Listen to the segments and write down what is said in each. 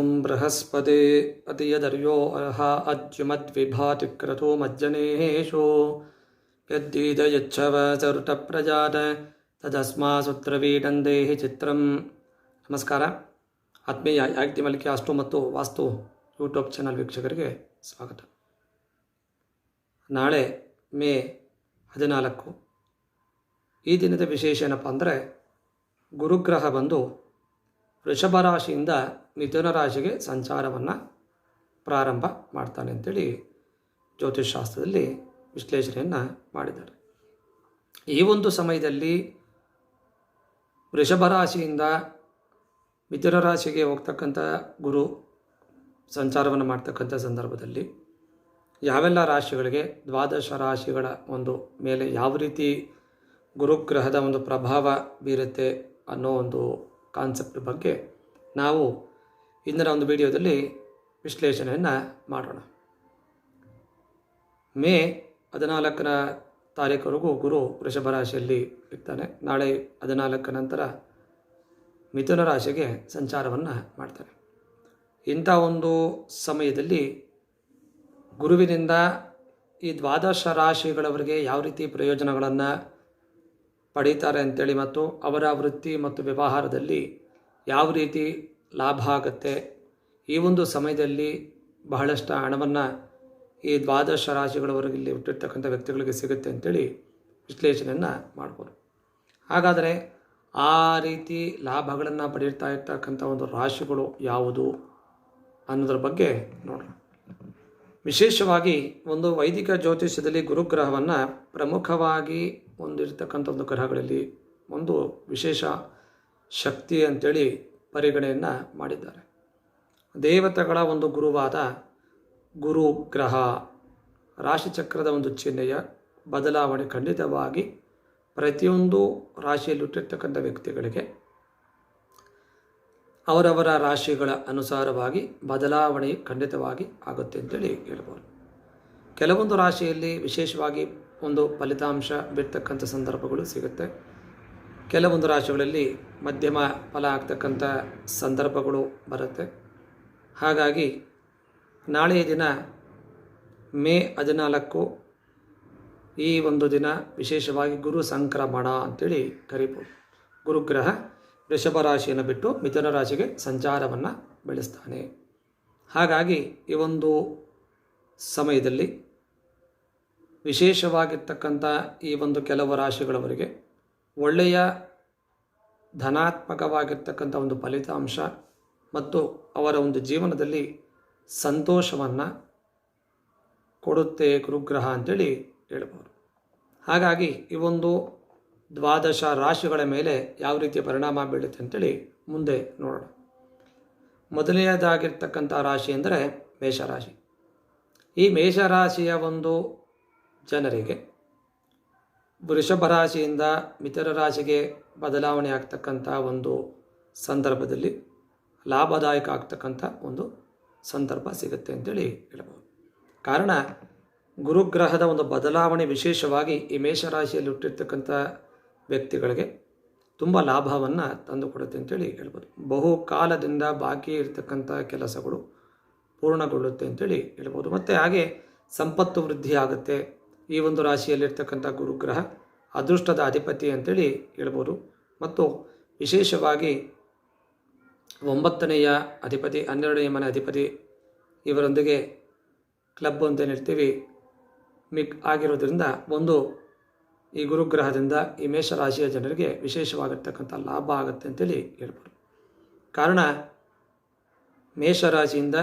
ॐ बृहस्पते अतियदर्यो अर्ह अद्युमद्विभाति क्रतो मज्जनेषु यद्दीदयच्छव चरुटप्रजात ತದಸ್ಮಾಸುತ್ರವೀಡಂದೇಹಿ ಚಿತ್ರಂ ನಮಸ್ಕಾರ ಆತ್ಮೀಯ ಯಾಗ್ತಿ ಮಲಿಕೆ ಅಷ್ಟು ಮತ್ತು ವಾಸ್ತು ಯೂಟ್ಯೂಬ್ ಚಾನಲ್ ವೀಕ್ಷಕರಿಗೆ ಸ್ವಾಗತ ನಾಳೆ ಮೇ ಹದಿನಾಲ್ಕು ಈ ದಿನದ ವಿಶೇಷ ಏನಪ್ಪ ಅಂದರೆ ಗುರುಗ್ರಹ ಬಂದು ವೃಷಭ ರಾಶಿಯಿಂದ ಮಿಥುನ ರಾಶಿಗೆ ಸಂಚಾರವನ್ನು ಪ್ರಾರಂಭ ಮಾಡ್ತಾನೆ ಅಂತೇಳಿ ಜ್ಯೋತಿಷ್ ಶಾಸ್ತ್ರದಲ್ಲಿ ವಿಶ್ಲೇಷಣೆಯನ್ನು ಮಾಡಿದ್ದಾರೆ. ಈ ಒಂದು ಸಮಯದಲ್ಲಿ ವೃಷಭ ರಾಶಿಯಿಂದ ಮಿಥುನ ರಾಶಿಗೆ ಹೋಗ್ತಕ್ಕಂಥ ಗುರು ಸಂಚಾರವನ್ನು ಮಾಡ್ತಕ್ಕಂಥ ಸಂದರ್ಭದಲ್ಲಿ ಯಾವೆಲ್ಲ ರಾಶಿಗಳಿಗೆ ದ್ವಾದಶ ರಾಶಿಗಳ ಒಂದು ಮೇಲೆ ಯಾವ ರೀತಿ ಗುರುಗ್ರಹದ ಒಂದು ಪ್ರಭಾವ ಬೀರುತ್ತೆ ಅನ್ನೋ ಒಂದು ಕಾನ್ಸೆಪ್ಟ್ ಬಗ್ಗೆ ನಾವು ಇಂದಿನ ಒಂದು ವಿಡಿಯೋದಲ್ಲಿ ವಿಶ್ಲೇಷಣೆಯನ್ನು ಮಾಡೋಣ. ಮೇ ಹದಿನಾಲ್ಕರ ತಾರೀಕುವರೆಗೂ ಗುರು ವೃಷಭ ರಾಶಿಯಲ್ಲಿ ಇರ್ತಾನೆ. ನಾಳೆ ಹದಿನಾಲ್ಕ ನಂತರ ಮಿಥುನ ರಾಶಿಗೆ ಸಂಚಾರವನ್ನು ಮಾಡ್ತಾನೆ. ಇಂಥ ಒಂದು ಸಮಯದಲ್ಲಿ ಗುರುವಿನಿಂದ ಈ ದ್ವಾದಶ ರಾಶಿಗಳವರಿಗೆ ಯಾವ ರೀತಿ ಪ್ರಯೋಜನಗಳನ್ನು ಪಡೀತಾರೆ ಅಂತೇಳಿ ಮತ್ತು ಅವರ ವೃತ್ತಿ ಮತ್ತು ವ್ಯವಹಾರದಲ್ಲಿ ಯಾವ ರೀತಿ ಲಾಭ ಆಗುತ್ತೆ. ಈ ಒಂದು ಸಮಯದಲ್ಲಿ ಬಹಳಷ್ಟು ಹಣವನ್ನು ಈ ದ್ವಾದಶ ರಾಶಿಗಳವರೆಗೆ ಇಲ್ಲಿ ಹುಟ್ಟಿರ್ತಕ್ಕಂಥ ವ್ಯಕ್ತಿಗಳಿಗೆ ಸಿಗುತ್ತೆ ಅಂತೇಳಿ ವಿಶ್ಲೇಷಣೆಯನ್ನು ಮಾಡ್ಬೋದು. ಹಾಗಾದರೆ ಆ ರೀತಿ ಲಾಭಗಳನ್ನು ಪಡೆಯುತ್ತಾ ಇರ್ತಕ್ಕಂಥ ಒಂದು ರಾಶಿಗಳು ಯಾವುದು ಅನ್ನೋದ್ರ ಬಗ್ಗೆ ನೋಡೋಣ. ವಿಶೇಷವಾಗಿ ಒಂದು ವೈದಿಕ ಜ್ಯೋತಿಷ್ಯದಲ್ಲಿ ಗುರುಗ್ರಹವನ್ನು ಪ್ರಮುಖವಾಗಿ ಹೊಂದಿರತಕ್ಕಂಥ ಒಂದು ಗ್ರಹಗಳಲ್ಲಿ ಒಂದು ವಿಶೇಷ ಶಕ್ತಿ ಅಂತೇಳಿ ಪರಿಗಣೆಯನ್ನು ಮಾಡಿದ್ದಾರೆ. ದೇವತೆಗಳ ಒಂದು ಗುರುವಾದ ಗುರು ಗ್ರಹ ರಾಶಿಚಕ್ರದ ಒಂದು ಚಿಹ್ನೆಯ ಬದಲಾವಣೆ ಖಂಡಿತವಾಗಿ ಪ್ರತಿಯೊಂದು ರಾಶಿಯಲ್ಲಿ ಹುಟ್ಟಿರ್ತಕ್ಕಂಥ ವ್ಯಕ್ತಿಗಳಿಗೆ ಅವರವರ ರಾಶಿಗಳ ಅನುಸಾರವಾಗಿ ಬದಲಾವಣೆ ಖಂಡಿತವಾಗಿ ಆಗುತ್ತೆ ಅಂತೇಳಿ ಹೇಳ್ಬೋದು. ಕೆಲವೊಂದು ರಾಶಿಯಲ್ಲಿ ವಿಶೇಷವಾಗಿ ಒಂದು ಫಲಿತಾಂಶ ಬಿಡ್ತಕ್ಕಂಥ ಸಂದರ್ಭಗಳು ಸಿಗುತ್ತೆ. ಕೆಲವೊಂದು ರಾಶಿಗಳಲ್ಲಿ ಮಧ್ಯಮ ಫಲ ಆಗ್ತಕ್ಕಂಥ ಸಂದರ್ಭಗಳು ಬರುತ್ತೆ. ಹಾಗಾಗಿ ನಾಳೆಯ ದಿನ ಮೇ ಹದಿನಾಲ್ಕು ಈ ಒಂದು ದಿನ ವಿಶೇಷವಾಗಿ ಗುರು ಸಂಕ್ರಮಣ ಅಂತೇಳಿ ಕರಿಬೋದು. ಗುರುಗ್ರಹ ವೃಷಭ ರಾಶಿಯನ್ನು ಬಿಟ್ಟು ಮಿಥುನ ರಾಶಿಗೆ ಸಂಚಾರವನ್ನು ಬೆಳೆಸ್ತಾನೆ. ಹಾಗಾಗಿ ಈ ಒಂದು ಸಮಯದಲ್ಲಿ ವಿಶೇಷವಾಗಿರ್ತಕ್ಕಂಥ ಈ ಒಂದು ಕೆಲವು ರಾಶಿಗಳವರಿಗೆ ಒಳ್ಳೆಯ ಧನಾತ್ಮಕವಾಗಿರ್ತಕ್ಕಂಥ ಒಂದು ಫಲಿತಾಂಶ ಮತ್ತು ಅವರ ಒಂದು ಜೀವನದಲ್ಲಿ ಸಂತೋಷವನ್ನು ಕೊಡುತ್ತೆ ಗುರುಗ್ರಹ ಅಂತೇಳಿ ಹೇಳ್ಬೋದು. ಹಾಗಾಗಿ ಈ ಒಂದು ದ್ವಾದಶ ರಾಶಿಗಳ ಮೇಲೆ ಯಾವ ರೀತಿಯ ಪರಿಣಾಮ ಬೀಳುತ್ತೆ ಅಂತೇಳಿ ಮುಂದೆ ನೋಡೋಣ. ಮೊದಲನೆಯದಾಗಿರ್ತಕ್ಕಂಥ ರಾಶಿ ಅಂದರೆ ಮೇಷರಾಶಿ. ಈ ಮೇಷರಾಶಿಯ ಒಂದು ಜನರಿಗೆ ವೃಷಭ ರಾಶಿಯಿಂದ ಮಿಥುನ ರಾಶಿಗೆ ಬದಲಾವಣೆ ಆಗ್ತಕ್ಕಂಥ ಒಂದು ಸಂದರ್ಭದಲ್ಲಿ ಲಾಭದಾಯಕ ಆಗ್ತಕ್ಕಂಥ ಒಂದು ಸಂದರ್ಭ ಸಿಗುತ್ತೆ ಅಂತೇಳಿ ಹೇಳ್ಬೋದು. ಕಾರಣ, ಗುರುಗ್ರಹದ ಒಂದು ಬದಲಾವಣೆ ವಿಶೇಷವಾಗಿ ಈ ಮೇಷರಾಶಿಯಲ್ಲಿ ಹುಟ್ಟಿರ್ತಕ್ಕಂಥ ವ್ಯಕ್ತಿಗಳಿಗೆ ತುಂಬ ಲಾಭವನ್ನು ತಂದುಕೊಡುತ್ತೆ ಅಂತೇಳಿ ಹೇಳ್ಬೋದು. ಬಹು ಕಾಲದಿಂದ ಬಾಕಿ ಇರತಕ್ಕಂಥ ಕೆಲಸಗಳು ಪೂರ್ಣಗೊಳ್ಳುತ್ತೆ ಅಂತೇಳಿ ಹೇಳ್ಬೋದು. ಮತ್ತು ಹಾಗೆ ಸಂಪತ್ತು ವೃದ್ಧಿ ಆಗುತ್ತೆ ಈ ಒಂದು ರಾಶಿಯಲ್ಲಿರ್ತಕ್ಕಂಥ ಗುರುಗ್ರಹ ಅದೃಷ್ಟದ ಅಧಿಪತಿ ಅಂತೇಳಿ ಹೇಳ್ಬೋದು. ಮತ್ತು ವಿಶೇಷವಾಗಿ ಒಂಬತ್ತನೆಯ ಅಧಿಪತಿ, ಹನ್ನೆರಡನೆಯ ಮನೆ ಅಧಿಪತಿ ಇವರೊಂದಿಗೆ ಕ್ಲಬ್ ಅಂತ ಮಿಕ್ ಆಗಿರೋದ್ರಿಂದ ಒಂದು ಈ ಗುರುಗ್ರಹದಿಂದ ಈ ಮೇಷರಾಶಿಯ ಜನರಿಗೆ ವಿಶೇಷವಾಗಿರ್ತಕ್ಕಂಥ ಲಾಭ ಆಗುತ್ತೆ ಅಂತೇಳಿ ಹೇಳ್ಬೋದು. ಕಾರಣ ಮೇಷರಾಶಿಯಿಂದ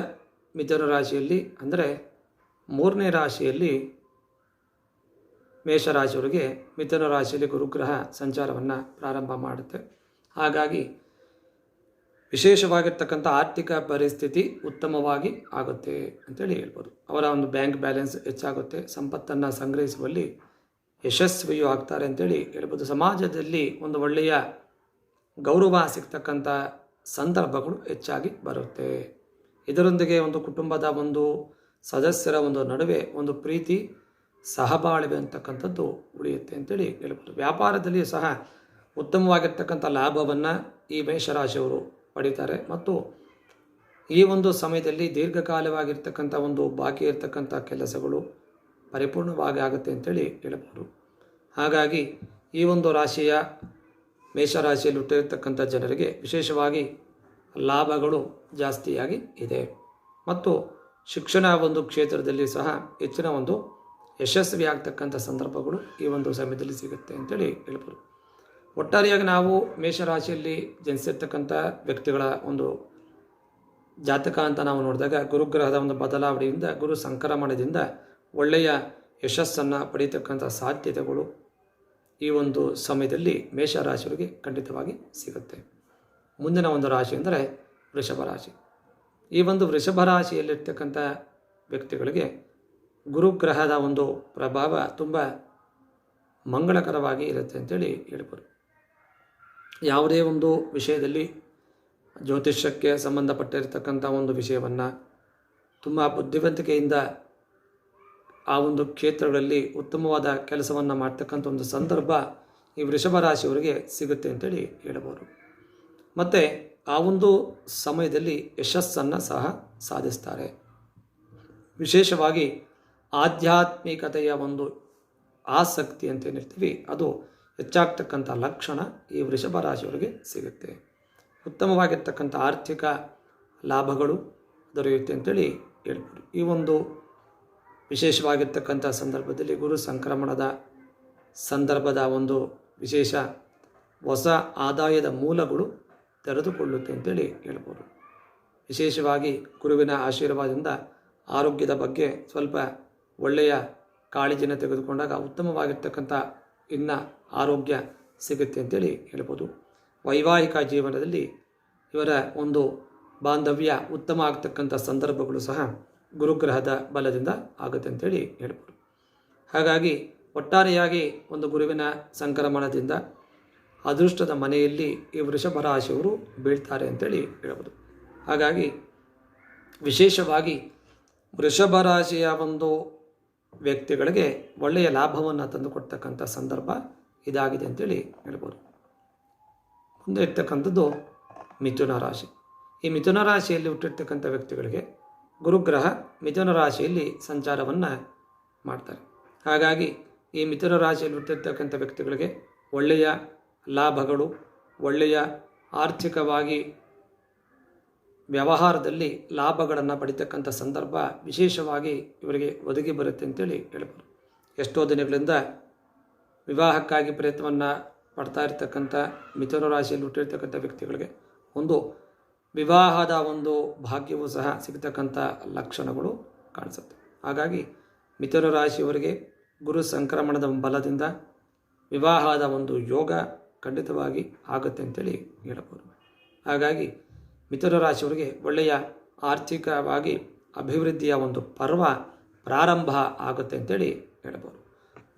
ಮಿಥುನ ರಾಶಿಯಲ್ಲಿ ಅಂದರೆ ಮೂರನೇ ರಾಶಿಯಲ್ಲಿ ಮೇಷರಾಶಿಯವರಿಗೆ ಮಿಥುನ ರಾಶಿಯಲ್ಲಿ ಗುರುಗ್ರಹ ಸಂಚಾರವನ್ನು ಪ್ರಾರಂಭ ಮಾಡುತ್ತೆ. ಹಾಗಾಗಿ ವಿಶೇಷವಾಗಿರ್ತಕ್ಕಂಥ ಆರ್ಥಿಕ ಪರಿಸ್ಥಿತಿ ಉತ್ತಮವಾಗಿ ಆಗುತ್ತೆ ಅಂತೇಳಿ ಹೇಳ್ಬೋದು. ಅವರ ಒಂದು ಬ್ಯಾಂಕ್ ಬ್ಯಾಲೆನ್ಸ್ ಹೆಚ್ಚಾಗುತ್ತೆ. ಸಂಪತ್ತನ್ನು ಸಂಗ್ರಹಿಸುವಲ್ಲಿ ಯಶಸ್ವಿಯೂ ಆಗ್ತಾರೆ ಅಂತೇಳಿ ಹೇಳ್ಬೋದು. ಸಮಾಜದಲ್ಲಿ ಒಂದು ಒಳ್ಳೆಯ ಗೌರವ ಸಿಗ್ತಕ್ಕಂಥ ಸಂದರ್ಭಗಳು ಹೆಚ್ಚಾಗಿ ಬರುತ್ತೆ. ಇದರೊಂದಿಗೆ ಒಂದು ಕುಟುಂಬದ ಒಂದು ಸದಸ್ಯರ ಒಂದು ನಡುವೆ ಒಂದು ಪ್ರೀತಿ ಸಹಬಾಳ್ವೆ ಅಂತಕ್ಕಂಥದ್ದು ಉಳಿಯುತ್ತೆ ಅಂತೇಳಿ ಹೇಳ್ಬೋದು. ವ್ಯಾಪಾರದಲ್ಲಿ ಸಹ ಉತ್ತಮವಾಗಿರ್ತಕ್ಕಂಥ ಲಾಭವನ್ನು ಈ ಮೇಷರಾಶಿಯವರು ಪಡೀತಾರೆ. ಮತ್ತು ಈ ಒಂದು ಸಮಯದಲ್ಲಿ ದೀರ್ಘಕಾಲವಾಗಿರ್ತಕ್ಕಂಥ ಒಂದು ಬಾಕಿ ಇರ್ತಕ್ಕಂಥ ಕೆಲಸಗಳು ಪರಿಪೂರ್ಣವಾಗಿ ಆಗುತ್ತೆ ಅಂತೇಳಿ ಹೇಳ್ಬೋದು. ಹಾಗಾಗಿ ಈ ಒಂದು ರಾಶಿಯ ಮೇಷರಾಶಿಯಲ್ಲಿ ಹುಟ್ಟಿರ್ತಕ್ಕಂಥ ಜನರಿಗೆ ವಿಶೇಷವಾಗಿ ಲಾಭಗಳು ಜಾಸ್ತಿಯಾಗಿ ಇದೆ. ಮತ್ತು ಶಿಕ್ಷಣ ಒಂದು ಕ್ಷೇತ್ರದಲ್ಲಿ ಸಹ ಹೆಚ್ಚಿನ ಒಂದು ಯಶಸ್ವಿ ಆಗ್ತಕ್ಕಂಥ ಸಂದರ್ಭಗಳು ಈ ಒಂದು ಸಮಯದಲ್ಲಿ ಸಿಗುತ್ತೆ ಅಂತೇಳಿ ಹೇಳ್ಬೋದು. ಒಟ್ಟಾರೆಯಾಗಿ ನಾವು ಮೇಷರಾಶಿಯಲ್ಲಿ ಜನಿಸಿರ್ತಕ್ಕಂಥ ವ್ಯಕ್ತಿಗಳ ಒಂದು ಜಾತಕ ಅಂತ ನಾವು ನೋಡಿದಾಗ ಗುರುಗ್ರಹದ ಒಂದು ಬದಲಾವಣೆಯಿಂದ, ಗುರು ಸಂಕ್ರಮಣದಿಂದ ಒಳ್ಳೆಯ ಯಶಸ್ಸನ್ನು ಪಡೀತಕ್ಕಂಥ ಸಾಧ್ಯತೆಗಳು ಈ ಒಂದು ಸಮಯದಲ್ಲಿ ಮೇಷರಾಶಿಯವರಿಗೆ ಖಂಡಿತವಾಗಿ ಸಿಗುತ್ತೆ. ಮುಂದಿನ ಒಂದು ರಾಶಿ ಅಂದರೆ ವೃಷಭ ರಾಶಿ. ಈ ಒಂದು ವೃಷಭ ರಾಶಿಯಲ್ಲಿರ್ತಕ್ಕಂಥ ವ್ಯಕ್ತಿಗಳಿಗೆ ಗುರುಗ್ರಹದ ಒಂದು ಪ್ರಭಾವ ತುಂಬ ಮಂಗಳಕರವಾಗಿ ಇರುತ್ತೆ ಅಂತೇಳಿ ಹೇಳ್ಬೋದು. ಯಾವುದೇ ಒಂದು ವಿಷಯದಲ್ಲಿ ಜ್ಯೋತಿಷ್ಯಕ್ಕೆ ಸಂಬಂಧಪಟ್ಟಿರ್ತಕ್ಕಂಥ ಒಂದು ವಿಷಯವನ್ನು ತುಂಬ ಬುದ್ಧಿವಂತಿಕೆಯಿಂದ ಆ ಒಂದು ಕ್ಷೇತ್ರಗಳಲ್ಲಿ ಉತ್ತಮವಾದ ಕೆಲಸವನ್ನು ಮಾಡ್ತಕ್ಕಂಥ ಒಂದು ಸಂದರ್ಭ ಈ ವೃಷಭ ರಾಶಿಯವರಿಗೆ ಸಿಗುತ್ತೆ ಅಂತೇಳಿ ಹೇಳ್ಬೋದು. ಮತ್ತು ಆ ಒಂದು ಸಮಯದಲ್ಲಿ ಯಶಸ್ಸನ್ನು ಸಹ ಸಾಧಿಸ್ತಾರೆ. ವಿಶೇಷವಾಗಿ ಆಧ್ಯಾತ್ಮಿಕತೆಯ ಒಂದು ಆಸಕ್ತಿ ಅಂತ ಏನಿರ್ತೀವಿ ಅದು ಹೆಚ್ಚಾಗ್ತಕ್ಕಂಥ ಲಕ್ಷಣ ಈ ವೃಷಭ ರಾಶಿಯವರಿಗೆ ಸಿಗುತ್ತೆ. ಉತ್ತಮವಾಗಿರ್ತಕ್ಕಂಥ ಆರ್ಥಿಕ ಲಾಭಗಳು ದೊರೆಯುತ್ತೆ ಅಂತೇಳಿ ಹೇಳ್ಬೋದು. ಈ ಒಂದು ವಿಶೇಷವಾಗಿರ್ತಕ್ಕಂಥ ಸಂದರ್ಭದಲ್ಲಿ ಗುರು ಸಂಕ್ರಮಣದ ಸಂದರ್ಭದ ಒಂದು ವಿಶೇಷ ಹೊಸ ಆದಾಯದ ಮೂಲಗಳು ತೆರೆದುಕೊಳ್ಳುತ್ತೆ ಅಂತೇಳಿ ಹೇಳ್ಬೋದು. ವಿಶೇಷವಾಗಿ ಗುರುವಿನ ಆಶೀರ್ವಾದದಿಂದ ಆರೋಗ್ಯದ ಬಗ್ಗೆ ಸ್ವಲ್ಪ ಒಳ್ಳೆಯ ಕಾಳಜಿಯನ್ನು ತೆಗೆದುಕೊಂಡಾಗ ಉತ್ತಮವಾಗಿರ್ತಕ್ಕಂಥ ಇನ್ನ ಆರೋಗ್ಯ ಸಿಗುತ್ತೆ ಅಂತೇಳಿ ಹೇಳ್ಬೋದು. ವೈವಾಹಿಕ ಜೀವನದಲ್ಲಿ ಇವರ ಒಂದು ಬಾಂಧವ್ಯ ಉತ್ತಮ ಆಗ್ತಕ್ಕಂಥ ಸಂದರ್ಭಗಳು ಸಹ ಗುರುಗ್ರಹದ ಬಲದಿಂದ ಆಗುತ್ತೆ ಅಂತೇಳಿ ಹೇಳ್ಬೋದು. ಹಾಗಾಗಿ ಒಟ್ಟಾರೆಯಾಗಿ ಒಂದು ಗುರುವಿನ ಸಂಕ್ರಮಣದಿಂದ ಅದೃಷ್ಟದ ಮನೆಯಲ್ಲಿ ಈ ವೃಷಭ ರಾಶಿಯವರು ಬೀಳ್ತಾರೆ ಅಂತೇಳಿ ಹೇಳ್ಬೋದು. ಹಾಗಾಗಿ ವಿಶೇಷವಾಗಿ ವೃಷಭ ರಾಶಿಯ ಒಂದು ವ್ಯಕ್ತಿಗಳಿಗೆ ಒಳ್ಳೆಯ ಲಾಭವನ್ನು ತಂದುಕೊಡ್ತಕ್ಕಂಥ ಸಂದರ್ಭ ಇದಾಗಿದೆ ಅಂತೇಳಿ ಹೇಳ್ಬೋದು. ಮುಂದೆ ಇರ್ತಕ್ಕಂಥದ್ದು ಮಿಥುನ ರಾಶಿ. ಈ ಮಿಥುನ ರಾಶಿಯಲ್ಲಿ ಹುಟ್ಟಿರ್ತಕ್ಕಂಥ ವ್ಯಕ್ತಿಗಳಿಗೆ ಗುರುಗ್ರಹ ಮಿಥುನ ರಾಶಿಯಲ್ಲಿ ಸಂಚಾರವನ್ನು ಮಾಡ್ತಾರೆ. ಹಾಗಾಗಿ ಈ ಮಿಥುನ ರಾಶಿಯಲ್ಲಿ ಹುಟ್ಟಿರ್ತಕ್ಕಂಥ ವ್ಯಕ್ತಿಗಳಿಗೆ ಒಳ್ಳೆಯ ಲಾಭಗಳು, ಒಳ್ಳೆಯ ಆರ್ಥಿಕವಾಗಿ ವ್ಯವಹಾರದಲ್ಲಿ ಲಾಭಗಳನ್ನು ಪಡಿತಕ್ಕಂಥ ಸಂದರ್ಭ ವಿಶೇಷವಾಗಿ ಇವರಿಗೆ ಒದಗಿ ಬರುತ್ತೆ ಅಂತೇಳಿ ಹೇಳ್ಬೋದು. ಎಷ್ಟೋ ದಿನಗಳಿಂದ ವಿವಾಹಕ್ಕಾಗಿ ಪ್ರಯತ್ನವನ್ನು ಪಡ್ತಾ ಇರ್ತಕ್ಕಂಥ ಮಿಥುನ ರಾಶಿಯಲ್ಲಿ ಹುಟ್ಟಿರ್ತಕ್ಕಂಥ ವ್ಯಕ್ತಿಗಳಿಗೆ ಒಂದು ವಿವಾಹದ ಒಂದು ಭಾಗ್ಯವೂ ಸಹ ಸಿಗತಕ್ಕಂಥ ಲಕ್ಷಣಗಳು ಕಾಣಿಸುತ್ತೆ. ಹಾಗಾಗಿ ಮಿಥುನ ರಾಶಿಯವರಿಗೆ ಗುರು ಸಂಕ್ರಮಣದ ಬಲದಿಂದ ವಿವಾಹದ ಒಂದು ಯೋಗ ಖಂಡಿತವಾಗಿ ಆಗುತ್ತೆ ಅಂತೇಳಿ ಹೇಳಬಹುದು ಹಾಗಾಗಿ ಮಿಥುನ ರಾಶಿಯವರಿಗೆ ಒಳ್ಳೆಯ ಆರ್ಥಿಕವಾಗಿ ಅಭಿವೃದ್ಧಿಯ ಒಂದು ಪರ್ವ ಪ್ರಾರಂಭ ಆಗುತ್ತೆ ಅಂತೇಳಿ ಹೇಳ್ಬೋದು.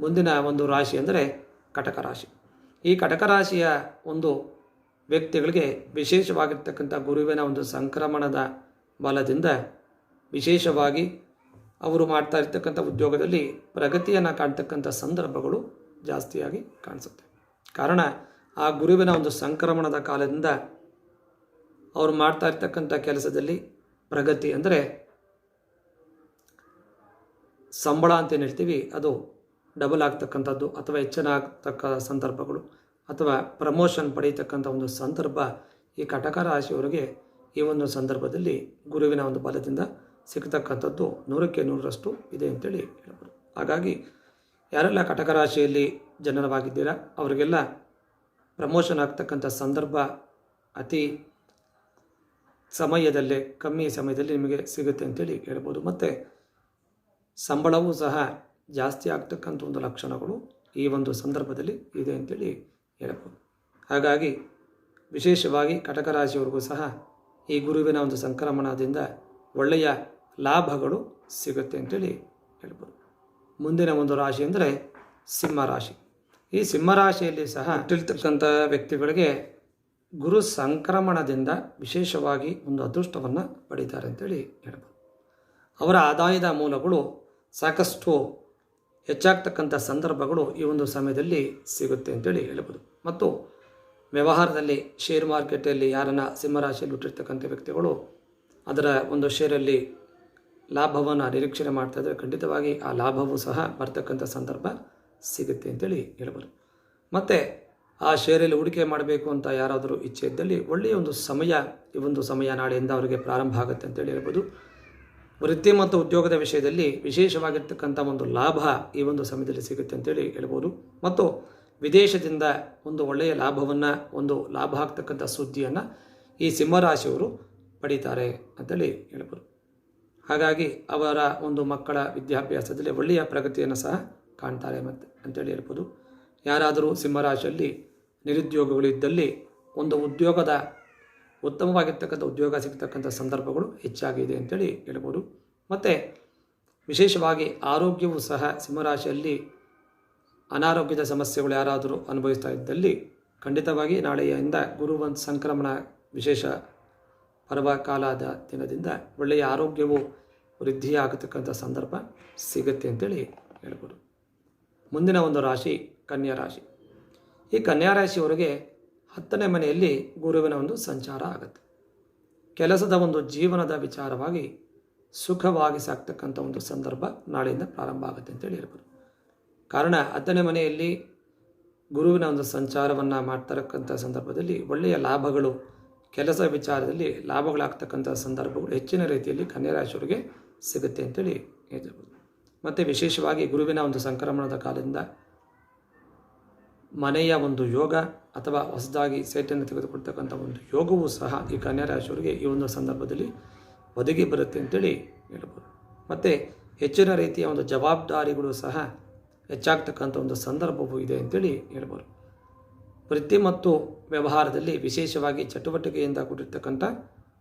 ಮುಂದಿನ ಒಂದು ರಾಶಿ ಅಂದರೆ ಕಟಕ ರಾಶಿ. ಈ ಕಟಕ ರಾಶಿಯ ಒಂದು ವ್ಯಕ್ತಿಗಳಿಗೆ ವಿಶೇಷವಾಗಿರ್ತಕ್ಕಂಥ ಗುರುವಿನ ಒಂದು ಸಂಕ್ರಮಣದ ಬಲದಿಂದ ವಿಶೇಷವಾಗಿ ಅವರು ಮಾಡ್ತಾ ಇರ್ತಕ್ಕಂಥ ಉದ್ಯೋಗದಲ್ಲಿ ಪ್ರಗತಿಯನ್ನು ಕಾಣ್ತಕ್ಕಂಥ ಸಂದರ್ಭಗಳು ಜಾಸ್ತಿಯಾಗಿ ಕಾಣಿಸುತ್ತೆ. ಕಾರಣ ಆ ಗುರುವಿನ ಒಂದು ಸಂಕ್ರಮಣದ ಕಾಲದಿಂದ ಅವರು ಮಾಡ್ತಾ ಇರ್ತಕ್ಕಂಥ ಕೆಲಸದಲ್ಲಿ ಪ್ರಗತಿ ಅಂದರೆ ಸಂಬಳ ಅಂತ ಏನು ಹೇಳ್ತೀವಿ, ಅದು ಡಬಲ್ ಆಗ್ತಕ್ಕಂಥದ್ದು ಅಥವಾ ಹೆಚ್ಚಿನ ಆಗ್ತಕ್ಕ ಸಂದರ್ಭಗಳು ಅಥವಾ ಪ್ರಮೋಷನ್ ಪಡೀತಕ್ಕಂಥ ಒಂದು ಸಂದರ್ಭ ಈ ಕಟಕ ರಾಶಿಯವರಿಗೆ ಈ ಒಂದು ಸಂದರ್ಭದಲ್ಲಿ ಗುರುವಿನ ಒಂದು ಬಲದಿಂದ ಸಿಗ್ತಕ್ಕಂಥದ್ದು ನೂರಕ್ಕೆ ನೂರರಷ್ಟು ಇದೆ ಅಂತೇಳಿ ಹೇಳ್ಬೋದು. ಹಾಗಾಗಿ ಯಾರೆಲ್ಲ ಕಟಕ ರಾಶಿಯಲ್ಲಿ ಜನನವಾಗಿದ್ದೀರಾ ಅವರಿಗೆಲ್ಲ ಪ್ರಮೋಷನ್ ಆಗ್ತಕ್ಕಂಥ ಸಂದರ್ಭ ಅತಿ ಸಮಯದಲ್ಲೇ ಕಮ್ಮಿ ಸಮಯದಲ್ಲಿ ನಿಮಗೆ ಸಿಗುತ್ತೆ ಅಂತೇಳಿ ಹೇಳ್ಬೋದು. ಮತ್ತು ಸಂಬಳವೂ ಸಹ ಜಾಸ್ತಿ ಆಗ್ತಕ್ಕಂಥ ಒಂದು ಲಕ್ಷಣಗಳು ಈ ಒಂದು ಸಂದರ್ಭದಲ್ಲಿ ಇದೆ ಅಂತೇಳಿ ಹೇಳ್ಬೋದು. ಹಾಗಾಗಿ ವಿಶೇಷವಾಗಿ ಕಟಕ ರಾಶಿಯವರಿಗೂ ಸಹ ಈ ಗುರುವಿನ ಒಂದು ಸಂಕ್ರಮಣದಿಂದ ಒಳ್ಳೆಯ ಲಾಭಗಳು ಸಿಗುತ್ತೆ ಅಂತೇಳಿ ಹೇಳ್ಬೋದು. ಮುಂದಿನ ಒಂದು ರಾಶಿ ಅಂದರೆ ಸಿಂಹ ರಾಶಿ. ಈ ಸಿಂಹರಾಶಿಯಲ್ಲಿ ಸಹ ತಿಳಿತಕ್ಕಂಥ ವ್ಯಕ್ತಿಗಳಿಗೆ ಗುರು ಸಂಕ್ರಮಣದಿಂದ ವಿಶೇಷವಾಗಿ ಒಂದು ಅದೃಷ್ಟವನ್ನು ಪಡೀತಾರೆ ಅಂತೇಳಿ ಹೇಳ್ಬೋದು. ಅವರ ಆದಾಯದ ಮೂಲಗಳು ಸಾಕಷ್ಟು ಹೆಚ್ಚಾಗ್ತಕ್ಕಂಥ ಸಂದರ್ಭಗಳು ಈ ಒಂದು ಸಮಯದಲ್ಲಿ ಸಿಗುತ್ತೆ ಅಂತೇಳಿ ಹೇಳ್ಬೋದು. ಮತ್ತು ವ್ಯವಹಾರದಲ್ಲಿ ಶೇರ್ ಮಾರ್ಕೆಟಲ್ಲಿ ಯಾರನ್ನ ಸಿಂಹರಾಶಿಯಲ್ಲಿ ಹುಟ್ಟಿರ್ತಕ್ಕಂಥ ವ್ಯಕ್ತಿಗಳು ಅದರ ಒಂದು ಶೇರಲ್ಲಿ ಲಾಭವನ್ನು ನಿರೀಕ್ಷಣೆ ಮಾಡ್ತಾ ಇದ್ದರೆ ಖಂಡಿತವಾಗಿ ಆ ಲಾಭವೂ ಸಹ ಬರ್ತಕ್ಕಂಥ ಸಂದರ್ಭ ಸಿಗುತ್ತೆ ಅಂತೇಳಿ ಹೇಳ್ಬೋದು. ಮತ್ತು ಆ ಶೇರಲ್ಲಿ ಹೂಡಿಕೆ ಮಾಡಬೇಕು ಅಂತ ಯಾರಾದರೂ ಇಚ್ಛೆ ಇದ್ದಲ್ಲಿ ಒಳ್ಳೆಯ ಒಂದು ಸಮಯ, ಈ ಒಂದು ಸಮಯ ನಾಳೆಯಿಂದ ಅವರಿಗೆ ಪ್ರಾರಂಭ ಆಗುತ್ತೆ ಅಂತೇಳಿ ಹೇಳ್ಬೋದು. ವೃತ್ತಿ ಮತ್ತು ಉದ್ಯೋಗದ ವಿಷಯದಲ್ಲಿ ವಿಶೇಷವಾಗಿರ್ತಕ್ಕಂಥ ಒಂದು ಲಾಭ ಈ ಒಂದು ಸಮಯದಲ್ಲಿ ಸಿಗುತ್ತೆ ಅಂತೇಳಿ ಹೇಳ್ಬೋದು. ಮತ್ತು ವಿದೇಶದಿಂದ ಒಂದು ಒಳ್ಳೆಯ ಲಾಭವನ್ನು, ಒಂದು ಲಾಭ ಆಗ್ತಕ್ಕಂಥ ಸುದ್ದಿಯನ್ನು ಈ ಸಿಂಹರಾಶಿಯವರು ಪಡೀತಾರೆ ಅಂತೇಳಿ ಹೇಳ್ಬೋದು. ಹಾಗಾಗಿ ಅವರ ಒಂದು ಮಕ್ಕಳ ವಿದ್ಯಾಭ್ಯಾಸದಲ್ಲಿ ಒಳ್ಳೆಯ ಪ್ರಗತಿಯನ್ನು ಸಹ ಕಾಣ್ತಾರೆ ಮತ್ತು ಅಂತೇಳಿ ಹೇಳ್ಬೋದು. ಯಾರಾದರೂ ಸಿಂಹರಾಶಿಯಲ್ಲಿ ನಿರುದ್ಯೋಗಗಳು ಇದ್ದಲ್ಲಿ ಒಂದು ಉದ್ಯೋಗದ ಉತ್ತಮವಾಗಿರ್ತಕ್ಕಂಥ ಉದ್ಯೋಗ ಸಿಗ್ತಕ್ಕಂಥ ಸಂದರ್ಭಗಳು ಹೆಚ್ಚಾಗಿದೆ ಅಂತೇಳಿ ಹೇಳ್ಬೋದು. ಮತ್ತು ವಿಶೇಷವಾಗಿ ಆರೋಗ್ಯವು ಸಹ ಸಿಂಹರಾಶಿಯಲ್ಲಿ ಅನಾರೋಗ್ಯದ ಸಮಸ್ಯೆಗಳು ಯಾರಾದರೂ ಅನುಭವಿಸ್ತಾ ಇದ್ದಲ್ಲಿ ಖಂಡಿತವಾಗಿ ನಾಳೆಯಿಂದ ಗುರುವಂತ ಸಂಕ್ರಮಣ ವಿಶೇಷ ಪರ್ವಕಾಲದ ದಿನದಿಂದ ಒಳ್ಳೆಯ ಆರೋಗ್ಯವು ವೃದ್ಧಿಯಾಗತಕ್ಕಂಥ ಸಂದರ್ಭ ಸಿಗುತ್ತೆ ಅಂತೇಳಿ ಹೇಳ್ಬೋದು. ಮುಂದಿನ ಒಂದು ರಾಶಿ ಕನ್ಯಾ ರಾಶಿ. ಈ ಕನ್ಯಾ ರಾಶಿಯವರಿಗೆ ಹತ್ತನೇ ಮನೆಯಲ್ಲಿ ಗುರುವಿನ ಒಂದು ಸಂಚಾರ ಆಗುತ್ತೆ. ಕೆಲಸದ ಒಂದು ಜೀವನದ ವಿಚಾರವಾಗಿ ಸುಖವಾಗಿ ಸಾಕ್ತಕ್ಕಂಥ ಒಂದು ಸಂದರ್ಭ ನಾಳೆಯಿಂದ ಪ್ರಾರಂಭ ಆಗುತ್ತೆ ಅಂತೇಳಿ ಹೇಳ್ಬೋದು. ಕಾರಣ ಹತ್ತನೇ ಮನೆಯಲ್ಲಿ ಗುರುವಿನ ಒಂದು ಸಂಚಾರವನ್ನು ಮಾಡ್ತಕ್ಕಂಥ ಸಂದರ್ಭದಲ್ಲಿ ಒಳ್ಳೆಯ ಲಾಭಗಳು, ಕೆಲಸ ವಿಚಾರದಲ್ಲಿ ಲಾಭಗಳಾಗ್ತಕ್ಕಂಥ ಸಂದರ್ಭಗಳು ಹೆಚ್ಚಿನ ರೀತಿಯಲ್ಲಿ ಕನ್ಯಾ ರಾಶಿಯವರಿಗೆ ಸಿಗುತ್ತೆ ಅಂತೇಳಿ ಹೇಳ್ಬೋದು. ಮತ್ತು ವಿಶೇಷವಾಗಿ ಗುರುವಿನ ಒಂದು ಸಂಕ್ರಮಣದ ಕಾಲದಿಂದ ಮನೆಯ ಒಂದು ಯೋಗ ಅಥವಾ ಹೊಸದಾಗಿ ಸೇಟನ್ನು ತೆಗೆದುಕೊಡ್ತಕ್ಕಂಥ ಒಂದು ಯೋಗವೂ ಸಹ ಈ ಕನ್ಯಾ ರಾಶಿಯವರಿಗೆ ಈ ಒಂದು ಸಂದರ್ಭದಲ್ಲಿ ಒದಗಿ ಬರುತ್ತೆ ಅಂತೇಳಿ ಹೇಳ್ಬೋದು. ಮತ್ತು ಹೆಚ್ಚಿನ ರೀತಿಯ ಒಂದು ಜವಾಬ್ದಾರಿಗಳು ಸಹ ಹೆಚ್ಚಾಗ್ತಕ್ಕಂಥ ಒಂದು ಸಂದರ್ಭವೂ ಇದೆ ಅಂತೇಳಿ ಹೇಳ್ಬೋದು. ವೃತ್ತಿ ಮತ್ತು ವ್ಯವಹಾರದಲ್ಲಿ ವಿಶೇಷವಾಗಿ ಚಟುವಟಿಕೆಯಿಂದ ಕೂಡಿರ್ತಕ್ಕಂಥ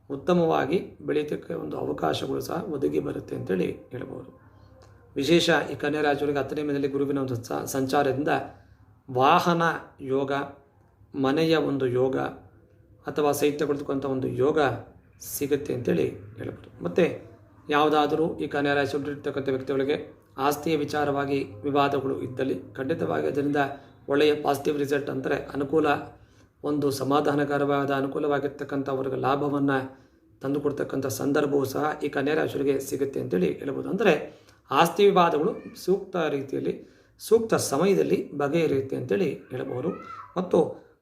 ಉತ್ತಮವಾಗಿ ಬೆಳೀತಕ್ಕ ಒಂದು ಅವಕಾಶಗಳು ಸಹ ಒದಗಿ ಬರುತ್ತೆ ಅಂತೇಳಿ ಹೇಳ್ಬೋದು. ವಿಶೇಷ ಈ ಕನ್ಯಾ ರಾಶಿಯವರಿಗೆ ಹತ್ತನೇ ಮನೆಯಲ್ಲಿ ಗುರುವಿನ ಒಂದು ಸಂಚಾರದಿಂದ ವಾಹನ ಯೋಗ, ಮನೆಯ ಒಂದು ಯೋಗ ಅಥವಾ ಸಹಿತ ಕುಳಿತುಕೊಂಥ ಒಂದು ಯೋಗ ಸಿಗುತ್ತೆ ಅಂತೇಳಿ ಹೇಳ್ಬೋದು. ಮತ್ತು ಯಾವುದಾದರೂ ಈ ಕನ್ಯಾ ರಾಶಿಯಲ್ಲಿರ್ತಕ್ಕಂಥ ವ್ಯಕ್ತಿಗಳಿಗೆ ಆಸ್ತಿಯ ವಿಚಾರವಾಗಿ ವಿವಾದಗಳು ಇದ್ದಲ್ಲಿ ಖಂಡಿತವಾಗಿ ಅದರಿಂದ ಒಳ್ಳೆಯ ಪಾಸಿಟಿವ್ ರಿಸಲ್ಟ್ ಅಂದರೆ ಅನುಕೂಲ, ಒಂದು ಸಮಾಧಾನಕರವಾದ ಅನುಕೂಲವಾಗಿರ್ತಕ್ಕಂಥ ಅವ್ರಿಗೆ ಲಾಭವನ್ನು ತಂದುಕೊಡ್ತಕ್ಕಂಥ ಸಂದರ್ಭವೂ ಸಹ ಈ ಕನ್ಯಾ ರಾಶಿಗಳಿಗೆ ಸಿಗುತ್ತೆ ಅಂತೇಳಿ ಹೇಳ್ಬೋದು. ಅಂದರೆ ಆಸ್ತಿ ವಿವಾದಗಳು ಸೂಕ್ತ ರೀತಿಯಲ್ಲಿ ಸೂಕ್ತ ಸಮಯದಲ್ಲಿ ಬಗೆಹರಿಯುತ್ತೆ ಅಂತೇಳಿ ಹೇಳಬಹುದು. ಮತ್ತು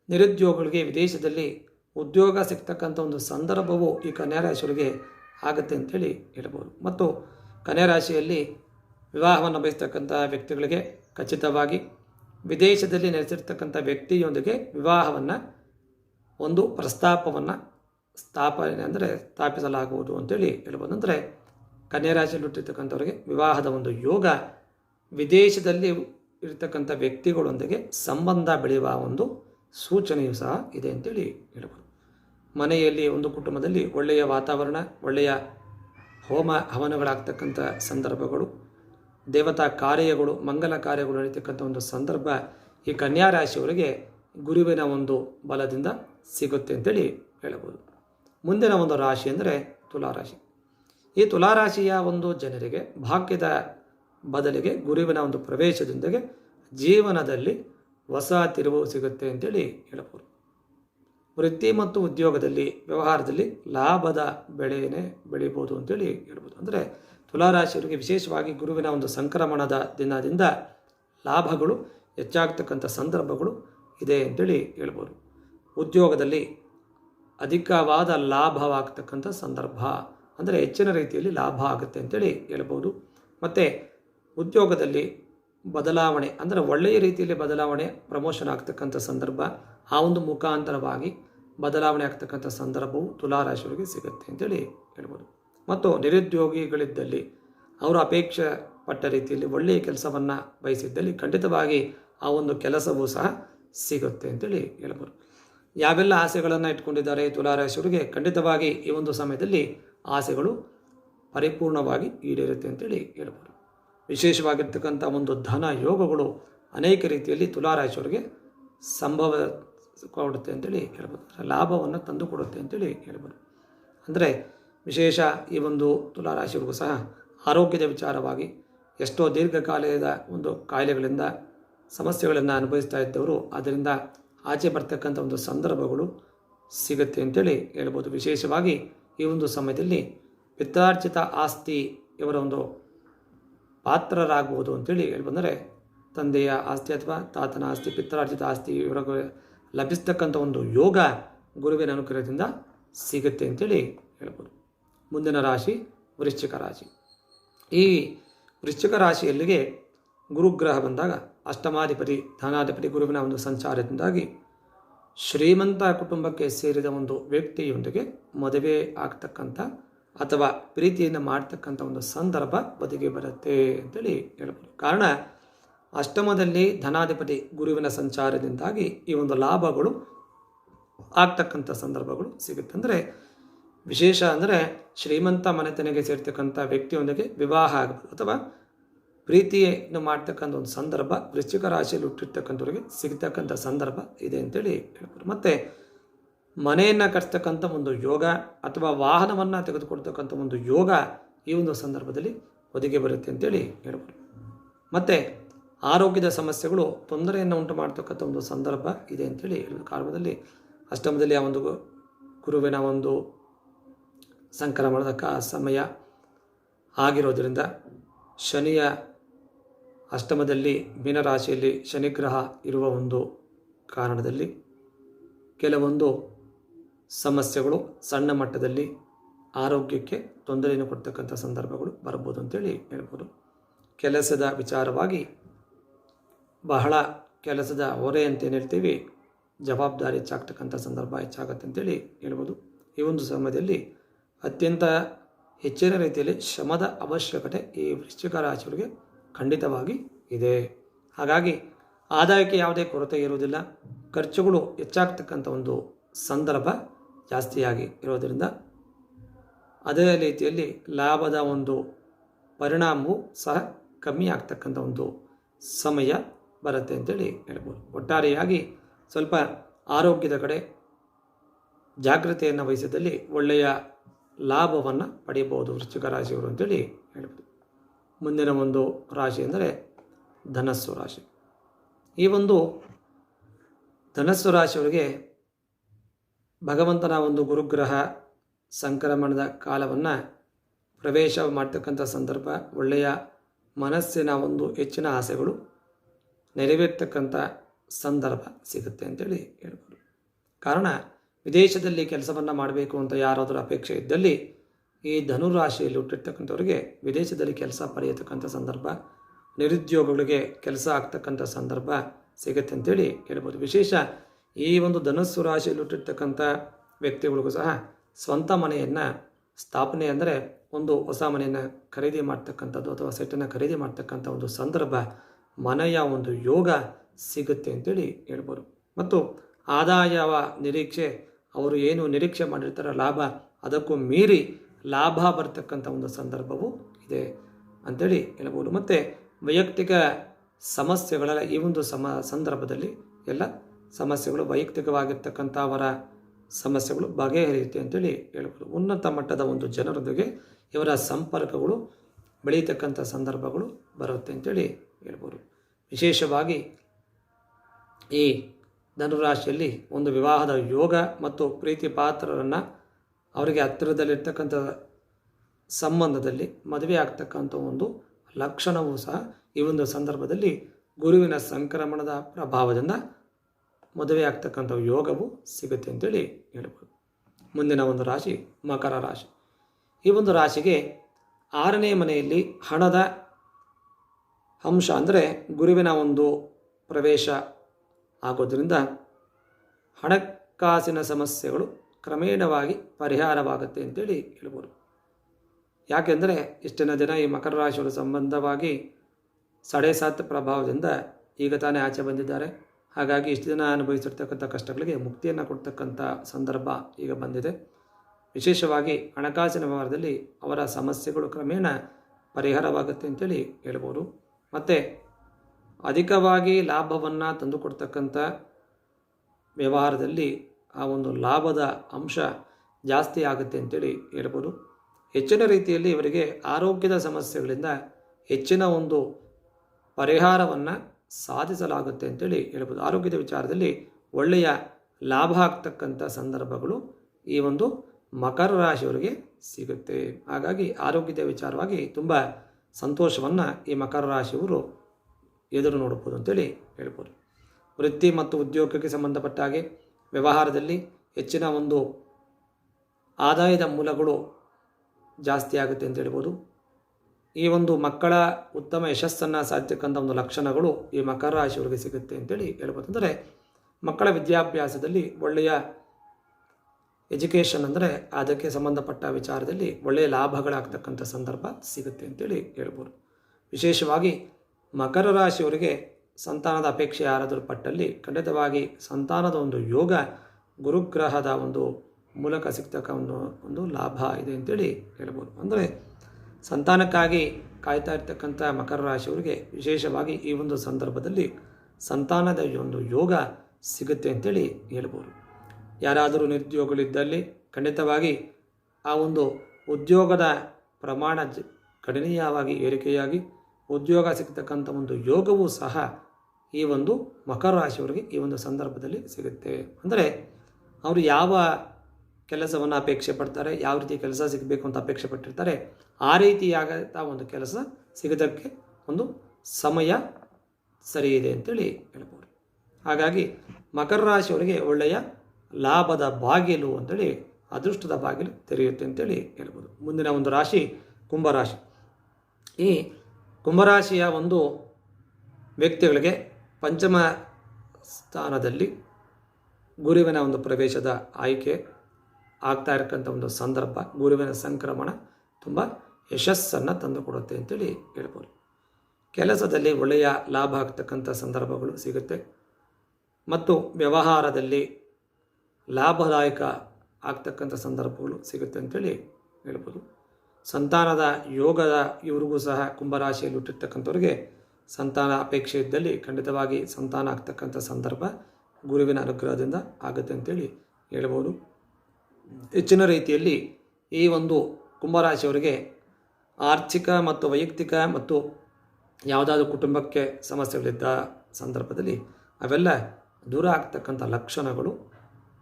ನಿರುದ್ಯೋಗಿಗಳಿಗೆ ವಿದೇಶದಲ್ಲಿ ಉದ್ಯೋಗ ಸಿಗ್ತಕ್ಕಂಥ ಒಂದು ಸಂದರ್ಭವು ಈ ಕನ್ಯಾ ರಾಶಿಯವರಿಗೆ ಆಗುತ್ತೆ ಅಂತೇಳಿ ಹೇಳ್ಬೋದು ಮತ್ತು ಕನ್ಯಾ ರಾಶಿಯಲ್ಲಿ ವಿವಾಹವನ್ನು ಬಯಸ್ತಕ್ಕಂಥ ವ್ಯಕ್ತಿಗಳಿಗೆ ಖಚಿತವಾಗಿ ವಿದೇಶದಲ್ಲಿ ನೆಲೆಸಿರ್ತಕ್ಕಂಥ ವ್ಯಕ್ತಿಯೊಂದಿಗೆ ವಿವಾಹವನ್ನು ಒಂದು ಪ್ರಸ್ತಾಪವನ್ನು ಸ್ಥಾಪನೆ ಅಂದರೆ ಸ್ಥಾಪಿಸಲಾಗುವುದು ಅಂತೇಳಿ ಹೇಳ್ಬೋದು ಅಂದರೆ ಕನ್ಯಾ ರಾಶಿಯಲ್ಲಿ ಹುಟ್ಟಿರ್ತಕ್ಕಂಥವ್ರಿಗೆ ವಿವಾಹದ ಒಂದು ಯೋಗ ವಿದೇಶದಲ್ಲಿ ಇರತಕ್ಕಂಥ ವ್ಯಕ್ತಿಗಳೊಂದಿಗೆ ಸಂಬಂಧ ಬೆಳೆಯುವ ಒಂದು ಸೂಚನೆಯು ಸಹ ಇದೆ ಅಂತೇಳಿ ಹೇಳಬಹುದು ಮನೆಯಲ್ಲಿ ಒಂದು ಕುಟುಂಬದಲ್ಲಿ ಒಳ್ಳೆಯ ವಾತಾವರಣ, ಒಳ್ಳೆಯ ಹೋಮ ಹವನಗಳಾಗ್ತಕ್ಕಂಥ ಸಂದರ್ಭಗಳು, ದೇವತಾ ಕಾರ್ಯಗಳು, ಮಂಗಲ ಕಾರ್ಯಗಳು ನಡೀತಕ್ಕಂಥ ಒಂದು ಸಂದರ್ಭ ಈ ಕನ್ಯಾ ರಾಶಿಯವರಿಗೆ ಗುರುವಿನ ಒಂದು ಬಲದಿಂದ ಸಿಗುತ್ತೆ ಅಂತೇಳಿ ಹೇಳಬಹುದು ಮುಂದಿನ ಒಂದು ರಾಶಿ ಅಂದರೆ ತುಲಾರಾಶಿ. ಈ ತುಲಾರಾಶಿಯ ಒಂದು ಜನರಿಗೆ ಭಾಗ್ಯದ ಬದಲಿಗೆ ಗುರುವಿನ ಒಂದು ಪ್ರವೇಶದೊಂದಿಗೆ ಜೀವನದಲ್ಲಿ ಹೊಸ ತಿರುವು ಸಿಗುತ್ತೆ ಅಂತೇಳಿ ಹೇಳಬಹುದು. ವೃತ್ತಿ ಮತ್ತು ಉದ್ಯೋಗದಲ್ಲಿ, ವ್ಯವಹಾರದಲ್ಲಿ ಲಾಭದ ಬೆಳೆಯೇ ಬೆಳಿಬೋದು ಅಂತೇಳಿ ಹೇಳ್ಬೋದು ಅಂದರೆ ತುಲಾರಾಶಿಯವರಿಗೆ ವಿಶೇಷವಾಗಿ ಗುರುವಿನ ಒಂದು ಸಂಕ್ರಮಣದ ದಿನದಿಂದ ಲಾಭಗಳು, ಹೆಚ್ಚಾಗ್ತಕ್ಕಂಥ ಸಂದರ್ಭಗಳು ಇದೆ ಅಂತೇಳಿ ಹೇಳ್ಬೋದು ಉದ್ಯೋಗದಲ್ಲಿ ಅಧಿಕವಾದ ಲಾಭವಾಗ್ತಕ್ಕಂಥ ಸಂದರ್ಭ, ಅಂದರೆ ಹೆಚ್ಚಿನ ರೀತಿಯಲ್ಲಿ ಲಾಭ ಆಗುತ್ತೆ ಅಂತೇಳಿ ಹೇಳ್ಬೋದು ಮತ್ತು ಉದ್ಯೋಗದಲ್ಲಿ ಬದಲಾವಣೆ, ಅಂದರೆ ಒಳ್ಳೆಯ ರೀತಿಯಲ್ಲಿ ಬದಲಾವಣೆ ಪ್ರಮೋಷನ್ ಆಗ್ತಕ್ಕಂಥ ಸಂದರ್ಭ, ಆ ಒಂದು ಮುಖಾಂತರವಾಗಿ ಬದಲಾವಣೆ ಆಗ್ತಕ್ಕಂಥ ಸಂದರ್ಭವು ತುಲಾರಾಶಿಯವರಿಗೆ ಸಿಗುತ್ತೆ ಅಂತೇಳಿ ಹೇಳ್ಬೋದು. ಮತ್ತು ನಿರುದ್ಯೋಗಿಗಳಿದ್ದಲ್ಲಿ ಅವರು ಅಪೇಕ್ಷೆ ಪಟ್ಟ ರೀತಿಯಲ್ಲಿ ಒಳ್ಳೆಯ ಕೆಲಸವನ್ನು ಬಯಸಿದ್ದಲ್ಲಿ ಖಂಡಿತವಾಗಿ ಆ ಒಂದು ಕೆಲಸವೂ ಸಹ ಸಿಗುತ್ತೆ ಅಂತೇಳಿ ಹೇಳ್ಬೋದು. ಯಾವೆಲ್ಲ ಆಸೆಗಳನ್ನು ಇಟ್ಕೊಂಡಿದ್ದಾರೆ ತುಲಾರಾಶಿಯವರಿಗೆ, ಖಂಡಿತವಾಗಿ ಈ ಒಂದು ಸಮಯದಲ್ಲಿ ಆಸೆಗಳು ಪರಿಪೂರ್ಣವಾಗಿ ಈಡೇರುತ್ತೆ ಅಂತೇಳಿ ಹೇಳ್ಬೋದು. ವಿಶೇಷವಾಗಿರ್ತಕ್ಕಂಥ ಒಂದು ಧನ ಯೋಗಗಳು ಅನೇಕ ರೀತಿಯಲ್ಲಿ ತುಲಾರಾಶಿಯವರಿಗೆ ಸಂಭವ ಕೊಡುತ್ತೆ ಅಂತೇಳಿ ಹೇಳ್ಬೋದು. ಲಾಭವನ್ನು ತಂದು ಕೊಡುತ್ತೆ ಅಂತೇಳಿ ಹೇಳ್ಬೋದು. ಅಂದರೆ ವಿಶೇಷ ಈ ಒಂದು ತುಲಾರಾಶಿಯವರಿಗೂ ಸಹ ಆರೋಗ್ಯದ ವಿಚಾರವಾಗಿ ಎಷ್ಟೋ ದೀರ್ಘಕಾಲದ ಒಂದು ಕಾಯಿಲೆಗಳಿಂದ ಸಮಸ್ಯೆಗಳನ್ನು ಅನುಭವಿಸ್ತಾ ಇದ್ದವರು, ಅದರಿಂದ ಆಚೆ ಬರ್ತಕ್ಕಂಥ ಒಂದು ಸಂದರ್ಭಗಳು ಸಿಗುತ್ತೆ ಅಂತೇಳಿ ಹೇಳ್ಬೋದು. ವಿಶೇಷವಾಗಿ ಈ ಒಂದು ಸಮಯದಲ್ಲಿ ಪಿತ್ರಾರ್ಜಿತ ಆಸ್ತಿ ಇವರ ಒಂದು ಪಾತ್ರರಾಗಬಹುದು ಅಂತೇಳಿ ಬಂದರೆ ತಂದೆಯ ಆಸ್ತಿ ಅಥವಾ ತಾತನ ಆಸ್ತಿ, ಪಿತ್ರಾರ್ಜಿತ ಆಸ್ತಿ ಇವರ ಲಭಿಸ್ತಕ್ಕಂಥ ಒಂದು ಯೋಗ ಗುರುವಿನ ಅನುಗ್ರಹದಿಂದ ಸಿಗುತ್ತೆ ಅಂತೇಳಿ ಹೇಳ್ಬೋದು. ಮುಂದಿನ ರಾಶಿ ವೃಶ್ಚಿಕ ರಾಶಿ. ಈ ವೃಶ್ಚಿಕ ರಾಶಿಯಲ್ಲಿಗೆ ಗುರುಗ್ರಹ ಬಂದಾಗ ಅಷ್ಟಮಾಧಿಪತಿ, ಧನಾಧಿಪತಿ ಗುರುವಿನ ಒಂದು ಸಂಚಾರದಿಂದಾಗಿ ಶ್ರೀಮಂತ ಕುಟುಂಬಕ್ಕೆ ಸೇರಿದ ಒಂದು ವ್ಯಕ್ತಿಯೊಂದಿಗೆ ಮದುವೆ ಆಗ್ತಕ್ಕಂಥ ಅಥವಾ ಪ್ರೀತಿಯನ್ನು ಮಾಡ್ತಕ್ಕಂಥ ಒಂದು ಸಂದರ್ಭ ಬದುಕಿ ಬರುತ್ತೆ ಅಂತೇಳಿ ಹೇಳ್ಬೋದು. ಕಾರಣ, ಅಷ್ಟಮದಲ್ಲಿ ಧನಾಧಿಪತಿ ಗುರುವಿನ ಸಂಚಾರದಿಂದಾಗಿ ಈ ಒಂದು ಲಾಭಗಳು ಆಗ್ತಕ್ಕಂಥ ಸಂದರ್ಭಗಳು ಸಿಗುತ್ತೆ. ಅಂದರೆ ವಿಶೇಷ ಅಂದರೆ ಶ್ರೀಮಂತ ಮನೆತನಿಗೆ ಸೇರ್ತಕ್ಕಂಥ ವ್ಯಕ್ತಿಯೊಂದಿಗೆ ವಿವಾಹ ಆಗಬಹುದು ಅಥವಾ ಪ್ರೀತಿಯನ್ನು ಮಾಡ್ತಕ್ಕಂಥ ಒಂದು ಸಂದರ್ಭ ವೃಶ್ಚಿಕ ರಾಶಿಯಲ್ಲಿ ಹುಟ್ಟಿರ್ತಕ್ಕಂಥವ್ರಿಗೆ ಸಿಗ್ತಕ್ಕಂಥ ಸಂದರ್ಭ ಇದೆ ಅಂತೇಳಿ ಹೇಳ್ಬೋದು. ಮತ್ತು ಮನೆಯನ್ನು ಕಟ್ತಕ್ಕಂಥ ಒಂದು ಯೋಗ ಅಥವಾ ವಾಹನವನ್ನು ತೆಗೆದುಕೊಡ್ತಕ್ಕಂಥ ಒಂದು ಯೋಗ ಈ ಒಂದು ಸಂದರ್ಭದಲ್ಲಿ ಒದಗಿ ಬರುತ್ತೆ ಅಂತೇಳಿ ಹೇಳ್ಬೋದು. ಮತ್ತು ಆರೋಗ್ಯದ ಸಮಸ್ಯೆಗಳು ತೊಂದರೆಯನ್ನು ಉಂಟು ಮಾಡ್ತಕ್ಕಂಥ ಒಂದು ಸಂದರ್ಭ ಇದೆ ಅಂತೇಳಿ ಹೇಳಿದ ಕಾರಣದಲ್ಲಿ ಅಷ್ಟಮದಲ್ಲಿ ಆ ಒಂದು ಗುರುವಿನ ಒಂದು ಸಂಕ್ರಮಣದ ಕ ಸಮಯ ಆಗಿರೋದರಿಂದ ಶನಿಯ ಅಷ್ಟಮದಲ್ಲಿ ಮೀನರಾಶಿಯಲ್ಲಿ ಶನಿಗ್ರಹ ಇರುವ ಒಂದು ಕಾರಣದಲ್ಲಿ ಕೆಲವೊಂದು ಸಮಸ್ಯೆಗಳು ಸಣ್ಣ ಮಟ್ಟದಲ್ಲಿ ಆರೋಗ್ಯಕ್ಕೆ ತೊಂದರೆಯನ್ನು ಕೊಡ್ತಕ್ಕಂಥ ಸಂದರ್ಭಗಳು ಬರ್ಬೋದು ಅಂತೇಳಿ ಹೇಳ್ಬೋದು. ಕೆಲಸದ ವಿಚಾರವಾಗಿ ಬಹಳ ಕೆಲಸದ ಹೊರೆ ಅಂತ ಏನು ಹೇಳ್ತೀವಿ? ಜವಾಬ್ದಾರಿ ಹೆಚ್ಚಾಗ್ತಕ್ಕಂಥ ಸಂದರ್ಭ ಹೆಚ್ಚಾಗತ್ತೆ ಅಂತೇಳಿ ಹೇಳ್ಬೋದು. ಈ ಒಂದು ಸಮಯದಲ್ಲಿ ಅತ್ಯಂತ ಹೆಚ್ಚಿನ ರೀತಿಯಲ್ಲಿ ಶ್ರಮದ ಅವಶ್ಯಕತೆ ಈ ವೃಶ್ಚಿಕ ರಾಶಿಯವರಿಗೆ ಖಂಡಿತವಾಗಿ ಇದೆ. ಹಾಗಾಗಿ ಆದಾಯಕ್ಕೆ ಯಾವುದೇ ಕೊರತೆ ಇರುವುದಿಲ್ಲ. ಖರ್ಚುಗಳು ಹೆಚ್ಚಾಗ್ತಕ್ಕಂಥ ಒಂದು ಸಂದರ್ಭ ಜಾಸ್ತಿಯಾಗಿ ಇರೋದರಿಂದ ಅದೇ ರೀತಿಯಲ್ಲಿ ಲಾಭದ ಒಂದು ಪರಿಣಾಮವು ಸಹ ಕಮ್ಮಿ ಆಗ್ತಕ್ಕಂಥ ಒಂದು ಸಮಯ ಬರುತ್ತೆ ಅಂತೇಳಿ ಹೇಳ್ಬೋದು. ಒಟ್ಟಾರೆಯಾಗಿ ಸ್ವಲ್ಪ ಆರೋಗ್ಯದ ಕಡೆ ಜಾಗ್ರತೆಯನ್ನು ವಹಿಸಿದಲ್ಲಿ ಒಳ್ಳೆಯ ಲಾಭವನ್ನು ಪಡೆಯಬಹುದು ವೃಶ್ಚಿಕ ರಾಶಿಯವರು ಅಂತೇಳಿ ಹೇಳ್ಬೋದು. ಮುಂದಿನ ಒಂದು ರಾಶಿ ಅಂದರೆ ಧನಸ್ಸು ರಾಶಿ. ಈ ಒಂದು ಧನಸ್ಸು ರಾಶಿಯವರಿಗೆ ಭಗವಂತನ ಒಂದು ಗುರುಗ್ರಹ ಸಂಕ್ರಮಣದ ಕಾಲವನ್ನು ಪ್ರವೇಶ ಮಾಡ್ತಕ್ಕಂಥ ಸಂದರ್ಭ, ಒಳ್ಳೆಯ ಮನಸ್ಸಿನ ಒಂದು ಹೆಚ್ಚಿನ ಆಸೆಗಳು ನೆರವೇರ್ತಕ್ಕಂಥ ಸಂದರ್ಭ ಸಿಗುತ್ತೆ ಅಂತೇಳಿ ಹೇಳ್ಬೋದು. ಕಾರಣ, ವಿದೇಶದಲ್ಲಿ ಕೆಲಸವನ್ನು ಮಾಡಬೇಕು ಅಂತ ಯಾರಾದರೂ ಅಪೇಕ್ಷೆ ಇದ್ದಲ್ಲಿ ಈ ಧನುರಾಶಿಯಲ್ಲಿ ಹುಟ್ಟಿರ್ತಕ್ಕಂಥವ್ರಿಗೆ ವಿದೇಶದಲ್ಲಿ ಕೆಲಸ ಪಡೆಯತಕ್ಕಂಥ ಸಂದರ್ಭ, ನಿರುದ್ಯೋಗಗಳಿಗೆ ಕೆಲಸ ಆಗ್ತಕ್ಕಂಥ ಸಂದರ್ಭ ಸಿಗುತ್ತೆ ಅಂತೇಳಿ ಹೇಳ್ಬೋದು. ವಿಶೇಷ ಈ ಒಂದು ಧನಸ್ಸು ರಾಶಿಯಲ್ಲಿ ಹುಟ್ಟಿರ್ತಕ್ಕಂಥ ವ್ಯಕ್ತಿಗಳಿಗೂ ಸಹ ಸ್ವಂತ ಮನೆಯನ್ನು ಸ್ಥಾಪನೆ ಅಂದರೆ ಒಂದು ಹೊಸ ಮನೆಯನ್ನು ಖರೀದಿ ಮಾಡ್ತಕ್ಕಂಥದ್ದು ಅಥವಾ ಸೆಟ್ಟನ್ನು ಖರೀದಿ ಮಾಡ್ತಕ್ಕಂಥ ಒಂದು ಸಂದರ್ಭ, ಮನೆಯ ಒಂದು ಯೋಗ ಸಿಗುತ್ತೆ ಅಂತೇಳಿ ಹೇಳ್ಬೋದು. ಮತ್ತು ಆದಾಯವ ನಿರೀಕ್ಷೆ, ಅವರು ಏನು ನಿರೀಕ್ಷೆ ಮಾಡಿರ್ತಾರೋ ಲಾಭ, ಅದಕ್ಕೂ ಮೀರಿ ಲಾಭ ಬರ್ತಕ್ಕಂಥ ಒಂದು ಸಂದರ್ಭವೂ ಇದೆ ಅಂಥೇಳಿ ಹೇಳ್ಬೋದು. ಮತ್ತು ವೈಯಕ್ತಿಕ ಸಮಸ್ಯೆಗಳ ಈ ಒಂದು ಸಮ, ಸಂದರ್ಭದಲ್ಲಿ ಎಲ್ಲ ಸಮಸ್ಯೆಗಳು ವೈಯಕ್ತಿಕವಾಗಿರ್ತಕ್ಕಂಥ ಅವರ ಸಮಸ್ಯೆಗಳು ಬಗೆಹರಿಯುತ್ತೆ ಅಂತೇಳಿ ಹೇಳ್ಬೋದು. ಉನ್ನತ ಮಟ್ಟದ ಒಂದು ಜನರೊಂದಿಗೆ ಇವರ ಸಂಪರ್ಕಗಳು ಬೆಳೀತಕ್ಕಂಥ ಸಂದರ್ಭಗಳು ಬರುತ್ತೆ ಅಂತೇಳಿ ಹೇಳ್ಬೋದು. ವಿಶೇಷವಾಗಿ ಈ ಧನುರಾಶಿಯಲ್ಲಿ ಒಂದು ವಿವಾಹದ ಯೋಗ ಮತ್ತು ಪ್ರೀತಿ ಪಾತ್ರರನ್ನು ಅವರಿಗೆ ಹತ್ತಿರದಲ್ಲಿರ್ತಕ್ಕಂಥ ಸಂಬಂಧದಲ್ಲಿ ಮದುವೆ ಆಗ್ತಕ್ಕಂಥ ಒಂದು ಲಕ್ಷಣವೂ ಸಹ ಈ ಒಂದು ಸಂದರ್ಭದಲ್ಲಿ ಗುರುವಿನ ಸಂಕ್ರಮಣದ ಪ್ರಭಾವದಿಂದ ಮದುವೆ ಆಗ್ತಕ್ಕಂಥ ಯೋಗವು ಸಿಗುತ್ತೆ ಅಂತೇಳಿ ಹೇಳ್ಬೋದು. ಮುಂದಿನ ಒಂದು ರಾಶಿ ಮಕರ ರಾಶಿ. ಈ ಒಂದು ರಾಶಿಗೆ ಆರನೇ ಮನೆಯಲ್ಲಿ ಹಣದ ಅಂಶ ಅಂದರೆ ಗುರುವಿನ ಒಂದು ಪ್ರವೇಶ ಆಗೋದ್ರಿಂದ ಹಣಕಾಸಿನ ಸಮಸ್ಯೆಗಳು ಕ್ರಮೇಣವಾಗಿ ಪರಿಹಾರವಾಗುತ್ತೆ ಅಂತೇಳಿ ಹೇಳ್ಬೋದು. ಯಾಕೆಂದರೆ ಇಷ್ಟಿನ ದಿನ ಈ ಮಕರ ರಾಶಿಯವರ ಸಂಬಂಧವಾಗಿ ಸಡೆ ಸಾತ್ ಪ್ರಭಾವದಿಂದ ಈಗ ತಾನೇ ಆಚೆ ಬಂದಿದ್ದಾರೆ. ಹಾಗಾಗಿ ಇಷ್ಟು ದಿನ ಅನುಭವಿಸಿರ್ತಕ್ಕಂಥ ಕಷ್ಟಗಳಿಗೆ ಮುಕ್ತಿಯನ್ನು ಕೊಡ್ತಕ್ಕಂಥ ಸಂದರ್ಭ ಈಗ ಬಂದಿದೆ. ವಿಶೇಷವಾಗಿ ಹಣಕಾಸಿನ ವ್ಯವಹಾರದಲ್ಲಿ ಅವರ ಸಮಸ್ಯೆಗಳು ಕ್ರಮೇಣ ಪರಿಹಾರವಾಗುತ್ತೆ ಅಂತೇಳಿ ಹೇಳ್ಬೋದು. ಮತ್ತು ಅಧಿಕವಾಗಿ ಲಾಭವನ್ನು ತಂದುಕೊಡ್ತಕ್ಕಂಥ ವ್ಯವಹಾರದಲ್ಲಿ ಆ ಒಂದು ಲಾಭದ ಅಂಶ ಜಾಸ್ತಿ ಆಗುತ್ತೆ ಅಂತೇಳಿ ಹೇಳ್ಬೋದು. ಹೆಚ್ಚಿನ ರೀತಿಯಲ್ಲಿ ಇವರಿಗೆ ಆರೋಗ್ಯದ ಸಮಸ್ಯೆಗಳಿಂದ ಹೆಚ್ಚಿನ ಒಂದು ಪರಿಹಾರವನ್ನು ಸಾಧಿಸಲಾಗುತ್ತೆ ಅಂತೇಳಿ ಹೇಳ್ಬೋದು. ಆರೋಗ್ಯದ ವಿಚಾರದಲ್ಲಿ ಒಳ್ಳೆಯ ಲಾಭ ಆಗ್ತಕ್ಕಂಥ ಸಂದರ್ಭಗಳು ಈ ಒಂದು ಮಕರ ರಾಶಿಯವರಿಗೆ ಸಿಗುತ್ತೆ. ಹಾಗಾಗಿ ಆರೋಗ್ಯದ ವಿಚಾರವಾಗಿ ತುಂಬ ಸಂತೋಷವನ್ನು ಈ ಮಕರ ರಾಶಿಯವರು ಎದುರು ನೋಡ್ಬೋದು ಅಂತೇಳಿ ಹೇಳ್ಬೋದು. ವೃತ್ತಿ ಮತ್ತು ಉದ್ಯೋಗಕ್ಕೆ ಸಂಬಂಧಪಟ್ಟ ಹಾಗೆ ವ್ಯವಹಾರದಲ್ಲಿ ಹೆಚ್ಚಿನ ಒಂದು ಆದಾಯದ ಮೂಲಗಳು ಜಾಸ್ತಿ ಆಗುತ್ತೆ ಅಂತ ಹೇಳ್ಬೋದು. ಈ ಒಂದು ಮಕ್ಕಳ ಉತ್ತಮ ಯಶಸ್ಸನ್ನು ಸಾಧ್ಯಕ್ಕಂಥ ಒಂದು ಲಕ್ಷಣಗಳು ಈ ಮಕರ ರಾಶಿಯವರಿಗೆ ಸಿಗುತ್ತೆ ಅಂತೇಳಿ ಹೇಳ್ಬೋದು ಅಂದರೆ ಮಕ್ಕಳ ವಿದ್ಯಾಭ್ಯಾಸದಲ್ಲಿ ಒಳ್ಳೆಯ ಎಜುಕೇಷನ್ ಅಂದರೆ ಅದಕ್ಕೆ ಸಂಬಂಧಪಟ್ಟ ವಿಚಾರದಲ್ಲಿ ಒಳ್ಳೆಯ ಲಾಭಗಳಾಗ್ತಕ್ಕಂಥ ಸಂದರ್ಭ ಸಿಗುತ್ತೆ ಅಂತೇಳಿ ಹೇಳ್ಬೋದು. ವಿಶೇಷವಾಗಿ ಮಕರ ರಾಶಿಯವರಿಗೆ ಸಂತಾನದ ಅಪೇಕ್ಷೆ ಯಾರಾದರೂ ಪಟ್ಟಲ್ಲಿ ಖಂಡಿತವಾಗಿ ಸಂತಾನದ ಒಂದು ಯೋಗ ಗುರುಗ್ರಹದ ಒಂದು ಮೂಲಕ ಸಿಗ್ತಕ್ಕ ಒಂದು ಒಂದು ಲಾಭ ಇದೆ ಅಂತೇಳಿ ಹೇಳ್ಬೋದು. ಅಂದರೆ ಸಂತಾನಕ್ಕಾಗಿ ಕಾಯ್ತಾ ಇರ್ತಕ್ಕಂಥ ಮಕರ ರಾಶಿಯವರಿಗೆ ವಿಶೇಷವಾಗಿ ಈ ಒಂದು ಸಂದರ್ಭದಲ್ಲಿ ಸಂತಾನದ ಒಂದು ಯೋಗ ಸಿಗುತ್ತೆ ಅಂತೇಳಿ ಹೇಳ್ಬೋದು. ಯಾರಾದರೂ ನಿರುದ್ಯೋಗಗಳಿದ್ದಲ್ಲಿ ಖಂಡಿತವಾಗಿ ಆ ಒಂದು ಉದ್ಯೋಗದ ಪ್ರಮಾಣ ಗಣನೀಯವಾಗಿ ಏರಿಕೆಯಾಗಿ ಉದ್ಯೋಗ ಸಿಗ್ತಕ್ಕಂಥ ಒಂದು ಯೋಗವೂ ಸಹ ಈ ಒಂದು ಮಕರ ರಾಶಿಯವರಿಗೆ ಈ ಒಂದು ಸಂದರ್ಭದಲ್ಲಿ ಸಿಗುತ್ತೆ. ಅಂದರೆ ಅವರು ಯಾವ ಕೆಲಸವನ್ನು ಅಪೇಕ್ಷೆ ಪಡ್ತಾರೆ, ಯಾವ ರೀತಿ ಕೆಲಸ ಸಿಗಬೇಕು ಅಂತ ಅಪೇಕ್ಷೆ ಪಟ್ಟಿರ್ತಾರೆ, ಆ ರೀತಿಯಾಗಂಥ ಒಂದು ಕೆಲಸ ಸಿಗೋದಕ್ಕೆ ಒಂದು ಸಮಯ ಸರಿ ಇದೆ ಅಂತೇಳಿ ಹೇಳ್ಬೋದು. ಹಾಗಾಗಿ ಮಕರ ರಾಶಿಯವರಿಗೆ ಒಳ್ಳೆಯ ಲಾಭದ ಬಾಗಿಲು ಅಂತೇಳಿ, ಅದೃಷ್ಟದ ಬಾಗಿಲು ತೆರೆಯುತ್ತೆ ಅಂತೇಳಿ ಹೇಳ್ಬೋದು. ಮುಂದಿನ ಒಂದು ರಾಶಿ ಕುಂಭರಾಶಿ. ಈ ಕುಂಭರಾಶಿಯ ಒಂದು ವ್ಯಕ್ತಿಗಳಿಗೆ ಪಂಚಮ ಸ್ಥಾನದಲ್ಲಿ ಗುರುವಿನ ಒಂದು ಪ್ರವೇಶದ ಆಯ್ಕೆ ಆಗ್ತಾ ಇರತಕ್ಕಂಥ ಒಂದು ಸಂದರ್ಭ ಗುರುವಿನ ಸಂಕ್ರಮಣ ತುಂಬ ಯಶಸ್ಸನ್ನು ತಂದುಕೊಡುತ್ತೆ ಅಂತೇಳಿ ಹೇಳ್ಬೋದು. ಕೆಲಸದಲ್ಲಿ ಒಳ್ಳೆಯ ಲಾಭ ಆಗ್ತಕ್ಕಂಥ ಸಂದರ್ಭಗಳು ಸಿಗುತ್ತೆ. ಮತ್ತು ವ್ಯವಹಾರದಲ್ಲಿ ಲಾಭದಾಯಕ ಆಗ್ತಕ್ಕಂಥ ಸಂದರ್ಭಗಳು ಸಿಗುತ್ತೆ ಅಂತೇಳಿ ಹೇಳ್ಬೋದು. ಸಂತಾನದ ಯೋಗದ ಇವ್ರಿಗೂ ಸಹ ಕುಂಭರಾಶಿಯಲ್ಲಿ ಹುಟ್ಟಿರ್ತಕ್ಕಂಥವ್ರಿಗೆ ಸಂತಾನ ಅಪೇಕ್ಷೆ ಇದ್ದಲ್ಲಿ ಖಂಡಿತವಾಗಿ ಸಂತಾನ ಆಗ್ತಕ್ಕಂಥ ಸಂದರ್ಭ ಗುರುವಿನ ಅನುಗ್ರಹದಿಂದ ಆಗುತ್ತೆ ಅಂತೇಳಿ ಹೇಳ್ಬೋದು. ಹೆಚ್ಚಿನ ರೀತಿಯಲ್ಲಿ ಈ ಒಂದು ಕುಂಭರಾಶಿಯವರಿಗೆ ಆರ್ಥಿಕ ಮತ್ತು ವೈಯಕ್ತಿಕ ಮತ್ತು ಯಾವುದಾದ್ರೂ ಕುಟುಂಬಕ್ಕೆ ಸಮಸ್ಯೆಗಳಿದ್ದ ಸಂದರ್ಭದಲ್ಲಿ ಅವೆಲ್ಲ ದೂರ ಆಗ್ತಕ್ಕಂಥ ಲಕ್ಷಣಗಳು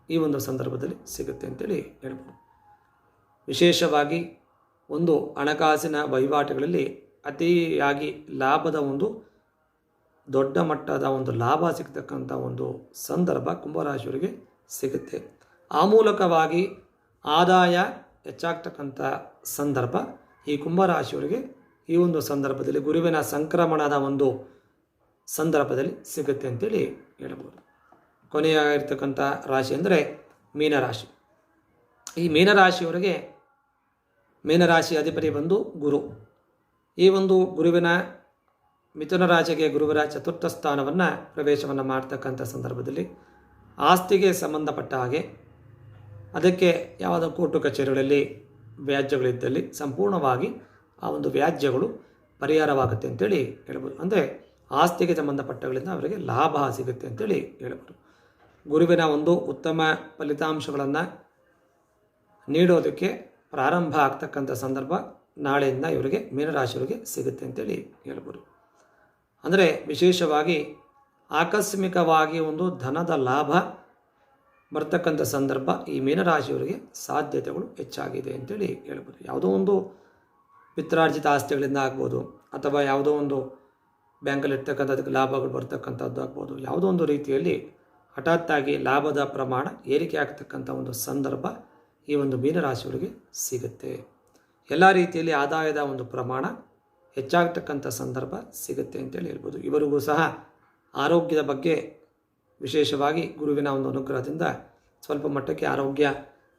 ಈ ಒಂದು ಸಂದರ್ಭದಲ್ಲಿ ಸಿಗುತ್ತೆ ಅಂತೇಳಿ ಹೇಳ್ಬೋದು. ವಿಶೇಷವಾಗಿ ಒಂದು ಹಣಕಾಸಿನ ವಹಿವಾಟುಗಳಲ್ಲಿ ಅತಿಯಾಗಿ ಲಾಭದ ಒಂದು ದೊಡ್ಡ ಮಟ್ಟದ ಒಂದು ಲಾಭ ಸಿಗ್ತಕ್ಕಂಥ ಒಂದು ಸಂದರ್ಭ ಕುಂಭರಾಶಿಯವರಿಗೆ ಸಿಗುತ್ತೆ. ಆ ಮೂಲಕವಾಗಿ ಆದಾಯ ಹೆಚ್ಚಾಗ್ತಕ್ಕಂಥ ಸಂದರ್ಭ ಈ ಕುಂಭರಾಶಿಯವರಿಗೆ ಈ ಒಂದು ಸಂದರ್ಭದಲ್ಲಿ ಗುರುವಿನ ಸಂಕ್ರಮಣದ ಒಂದು ಸಂದರ್ಭದಲ್ಲಿ ಸಿಗುತ್ತೆ ಅಂತೇಳಿ ಹೇಳ್ಬೋದು. ಕೊನೆಯಾಗಿರ್ತಕ್ಕಂಥ ರಾಶಿ ಅಂದರೆ ಮೀನರಾಶಿ. ಈ ಮೀನರಾಶಿಯವರಿಗೆ ಮೀನರಾಶಿ ಅಧಿಪತಿ ಬಂದು ಗುರು. ಈ ಒಂದು ಗುರುವಿನ ಮಿಥುನ ರಾಶಿಗೆ ಗುರುವಿನ ಚತುರ್ಥ ಸ್ಥಾನವನ್ನು ಪ್ರವೇಶವನ್ನು ಮಾಡ್ತಕ್ಕಂಥ ಸಂದರ್ಭದಲ್ಲಿ ಆಸ್ತಿಗೆ ಸಂಬಂಧಪಟ್ಟ ಹಾಗೆ ಅದಕ್ಕೆ ಯಾವುದೋ ಕೋರ್ಟು ಕಚೇರಿಗಳಲ್ಲಿ ವ್ಯಾಜ್ಯಗಳಿದ್ದಲ್ಲಿ ಸಂಪೂರ್ಣವಾಗಿ ಆ ಒಂದು ವ್ಯಾಜ್ಯಗಳು ಪರಿಹಾರವಾಗುತ್ತೆ ಅಂತೇಳಿ ಹೇಳ್ಬೋದು. ಅಂದರೆ ಆಸ್ತಿಗೆ ಸಂಬಂಧಪಟ್ಟಗಳಿಂದ ಅವರಿಗೆ ಲಾಭ ಸಿಗುತ್ತೆ ಅಂತೇಳಿ ಹೇಳ್ಬೋದು. ಗುರುವಿನ ಒಂದು ಉತ್ತಮ ಫಲಿತಾಂಶಗಳನ್ನು ನೀಡೋದಕ್ಕೆ ಪ್ರಾರಂಭ ಆಗ್ತಕ್ಕಂಥ ಸಂದರ್ಭ ನಾಳೆಯಿಂದ ಇವರಿಗೆ ಮೀನರಾಶಿಯವರಿಗೆ ಸಿಗುತ್ತೆ ಅಂತೇಳಿ ಹೇಳ್ಬೋದು. ಅಂದರೆ ವಿಶೇಷವಾಗಿ ಆಕಸ್ಮಿಕವಾಗಿ ಒಂದು ಧನದ ಲಾಭ ಬರ್ತಕ್ಕಂಥ ಸಂದರ್ಭ ಈ ಮೀನರಾಶಿಯವರಿಗೆ ಸಾಧ್ಯತೆಗಳು ಹೆಚ್ಚಾಗಿದೆ ಅಂತೇಳಿ ಹೇಳ್ಬೋದು. ಯಾವುದೋ ಒಂದು ಪಿತ್ರಾರ್ಜಿತ ಆಸ್ತಿಗಳಿಂದ ಆಗ್ಬೋದು, ಅಥವಾ ಯಾವುದೋ ಒಂದು ಬ್ಯಾಂಕಲ್ಲಿ ಅದಕ್ಕೆ ಲಾಭಗಳು ಬರ್ತಕ್ಕಂಥದ್ದು ಆಗ್ಬೋದು, ಯಾವುದೋ ಒಂದು ರೀತಿಯಲ್ಲಿ ಹಠಾತ್ತಾಗಿ ಲಾಭದ ಪ್ರಮಾಣ ಏರಿಕೆ ಆಗ್ತಕ್ಕಂಥ ಒಂದು ಸಂದರ್ಭ ಈ ಒಂದು ಮೀನರಾಶಿಯವರಿಗೆ ಸಿಗುತ್ತೆ. ಎಲ್ಲ ರೀತಿಯಲ್ಲಿ ಆದಾಯದ ಒಂದು ಪ್ರಮಾಣ ಹೆಚ್ಚಾಗ್ತಕ್ಕಂಥ ಸಂದರ್ಭ ಸಿಗುತ್ತೆ ಅಂತೇಳಿ ಹೇಳ್ಬೋದು. ಇವರಿಗೂ ಸಹ ಆರೋಗ್ಯದ ಬಗ್ಗೆ ವಿಶೇಷವಾಗಿ ಗುರುವಿನ ಒಂದು ಅನುಗ್ರಹದಿಂದ ಸ್ವಲ್ಪ ಮಟ್ಟಕ್ಕೆ ಆರೋಗ್ಯ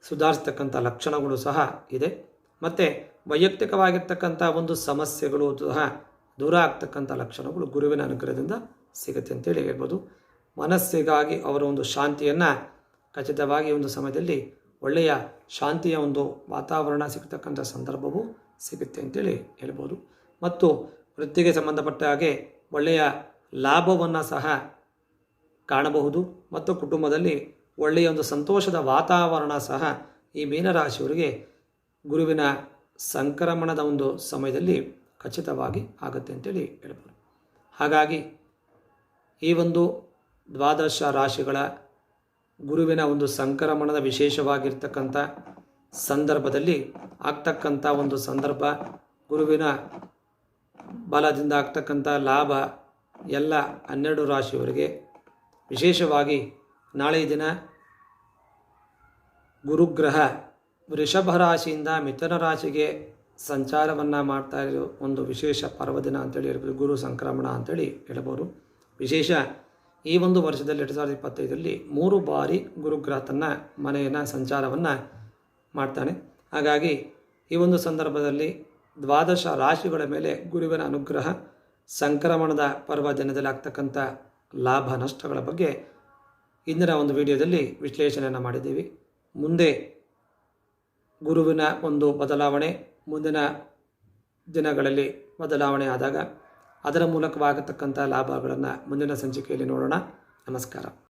ಸುಧಾರಿಸ್ತಕ್ಕಂಥ ಲಕ್ಷಣಗಳು ಸಹ ಇದೆ. ಮತ್ತು ವೈಯಕ್ತಿಕವಾಗಿರ್ತಕ್ಕಂಥ ಒಂದು ಸಮಸ್ಯೆಗಳು ಸಹ ದೂರ ಆಗ್ತಕ್ಕಂಥ ಲಕ್ಷಣಗಳು ಗುರುವಿನ ಅನುಗ್ರಹದಿಂದ ಸಿಗುತ್ತೆ ಅಂತೇಳಿ ಹೇಳ್ಬೋದು. ಮನಸ್ಸಿಗಾಗಿ ಅವರ ಒಂದು ಶಾಂತಿಯನ್ನು ಖಚಿತವಾಗಿ ಒಂದು ಸಮಯದಲ್ಲಿ ಒಳ್ಳೆಯ ಶಾಂತಿಯ ಒಂದು ವಾತಾವರಣ ಸಿಗ್ತಕ್ಕಂಥ ಸಂದರ್ಭವೂ ಸಿಗುತ್ತೆ ಅಂತೇಳಿ ಹೇಳ್ಬೋದು. ಮತ್ತು ವೃತ್ತಿಗೆ ಸಂಬಂಧಪಟ್ಟ ಹಾಗೆ ಒಳ್ಳೆಯ ಲಾಭವನ್ನು ಸಹ ಕಾಣಬಹುದು. ಮತ್ತು ಕುಟುಂಬದಲ್ಲಿ ಒಳ್ಳೆಯ ಒಂದು ಸಂತೋಷದ ವಾತಾವರಣ ಸಹ ಈ ಮೀನರಾಶಿಯವರಿಗೆ ಗುರುವಿನ ಸಂಕ್ರಮಣದ ಒಂದು ಸಮಯದಲ್ಲಿ ಖಚಿತವಾಗಿ ಆಗುತ್ತೆ ಅಂತೇಳಿ ಹೇಳ್ಬೋದು. ಹಾಗಾಗಿ ಈ ಒಂದು ದ್ವಾದಶ ರಾಶಿಗಳ ಗುರುವಿನ ಒಂದು ಸಂಕ್ರಮಣದ ವಿಶೇಷವಾಗಿರ್ತಕ್ಕಂಥ ಸಂದರ್ಭದಲ್ಲಿ ಆಗ್ತಕ್ಕಂಥ ಒಂದು ಸಂದರ್ಭ, ಗುರುವಿನ ಬಲದಿಂದ ಆಗ್ತಕ್ಕಂಥ ಲಾಭ ಎಲ್ಲ ಹನ್ನೆರಡು ರಾಶಿಯವರಿಗೆ ವಿಶೇಷವಾಗಿ ನಾಳೆ ದಿನ ಗುರುಗ್ರಹ ವೃಷಭ ರಾಶಿಯಿಂದ ಮಿಥುನ ರಾಶಿಗೆ ಸಂಚಾರವನ್ನು ಮಾಡ್ತಾ ಇರೋ ಒಂದು ವಿಶೇಷ ಪರ್ವದಿನ ಅಂತೇಳಿ ಹೇಳ್ಬೋದು, ಗುರು ಸಂಕ್ರಮಣ ಅಂತೇಳಿ ಹೇಳ್ಬೋದು. ವಿಶೇಷ ಈ ಒಂದು ವರ್ಷದಲ್ಲಿ ಎರಡು ಸಾವಿರದ ಇಪ್ಪತ್ತೈದರಲ್ಲಿ ಮೂರು ಬಾರಿ ಗುರುಗ್ರಹ ತನ್ನ ಮನೆಯನ್ನು, ಸಂಚಾರವನ್ನು ಮಾಡ್ತಾನೆ. ಹಾಗಾಗಿ ಈ ಒಂದು ಸಂದರ್ಭದಲ್ಲಿ ದ್ವಾದಶ ರಾಶಿಗಳ ಮೇಲೆ ಗುರುವಿನ ಅನುಗ್ರಹ ಸಂಕ್ರಮಣದ ಪರ್ವ ದಿನದಲ್ಲಿ ಆಗ್ತಕ್ಕಂಥ ಲಾಭ ನಷ್ಟಗಳ ಬಗ್ಗೆ ಇಂದಿನ ಒಂದು ವಿಡಿಯೋದಲ್ಲಿ ವಿಶ್ಲೇಷಣೆಯನ್ನು ಮಾಡಿದ್ದೀವಿ. ಮುಂದೆ ಗುರುವಿನ ಒಂದು ಬದಲಾವಣೆ, ಮುಂದಿನ ದಿನಗಳಲ್ಲಿ ಬದಲಾವಣೆ ಆದಾಗ ಅದರ ಮೂಲಕವಾಗತಕ್ಕಂಥ ಲಾಭಗಳನ್ನು ಮುಂದಿನ ಸಂಚಿಕೆಯಲ್ಲಿ ನೋಡೋಣ. ನಮಸ್ಕಾರ.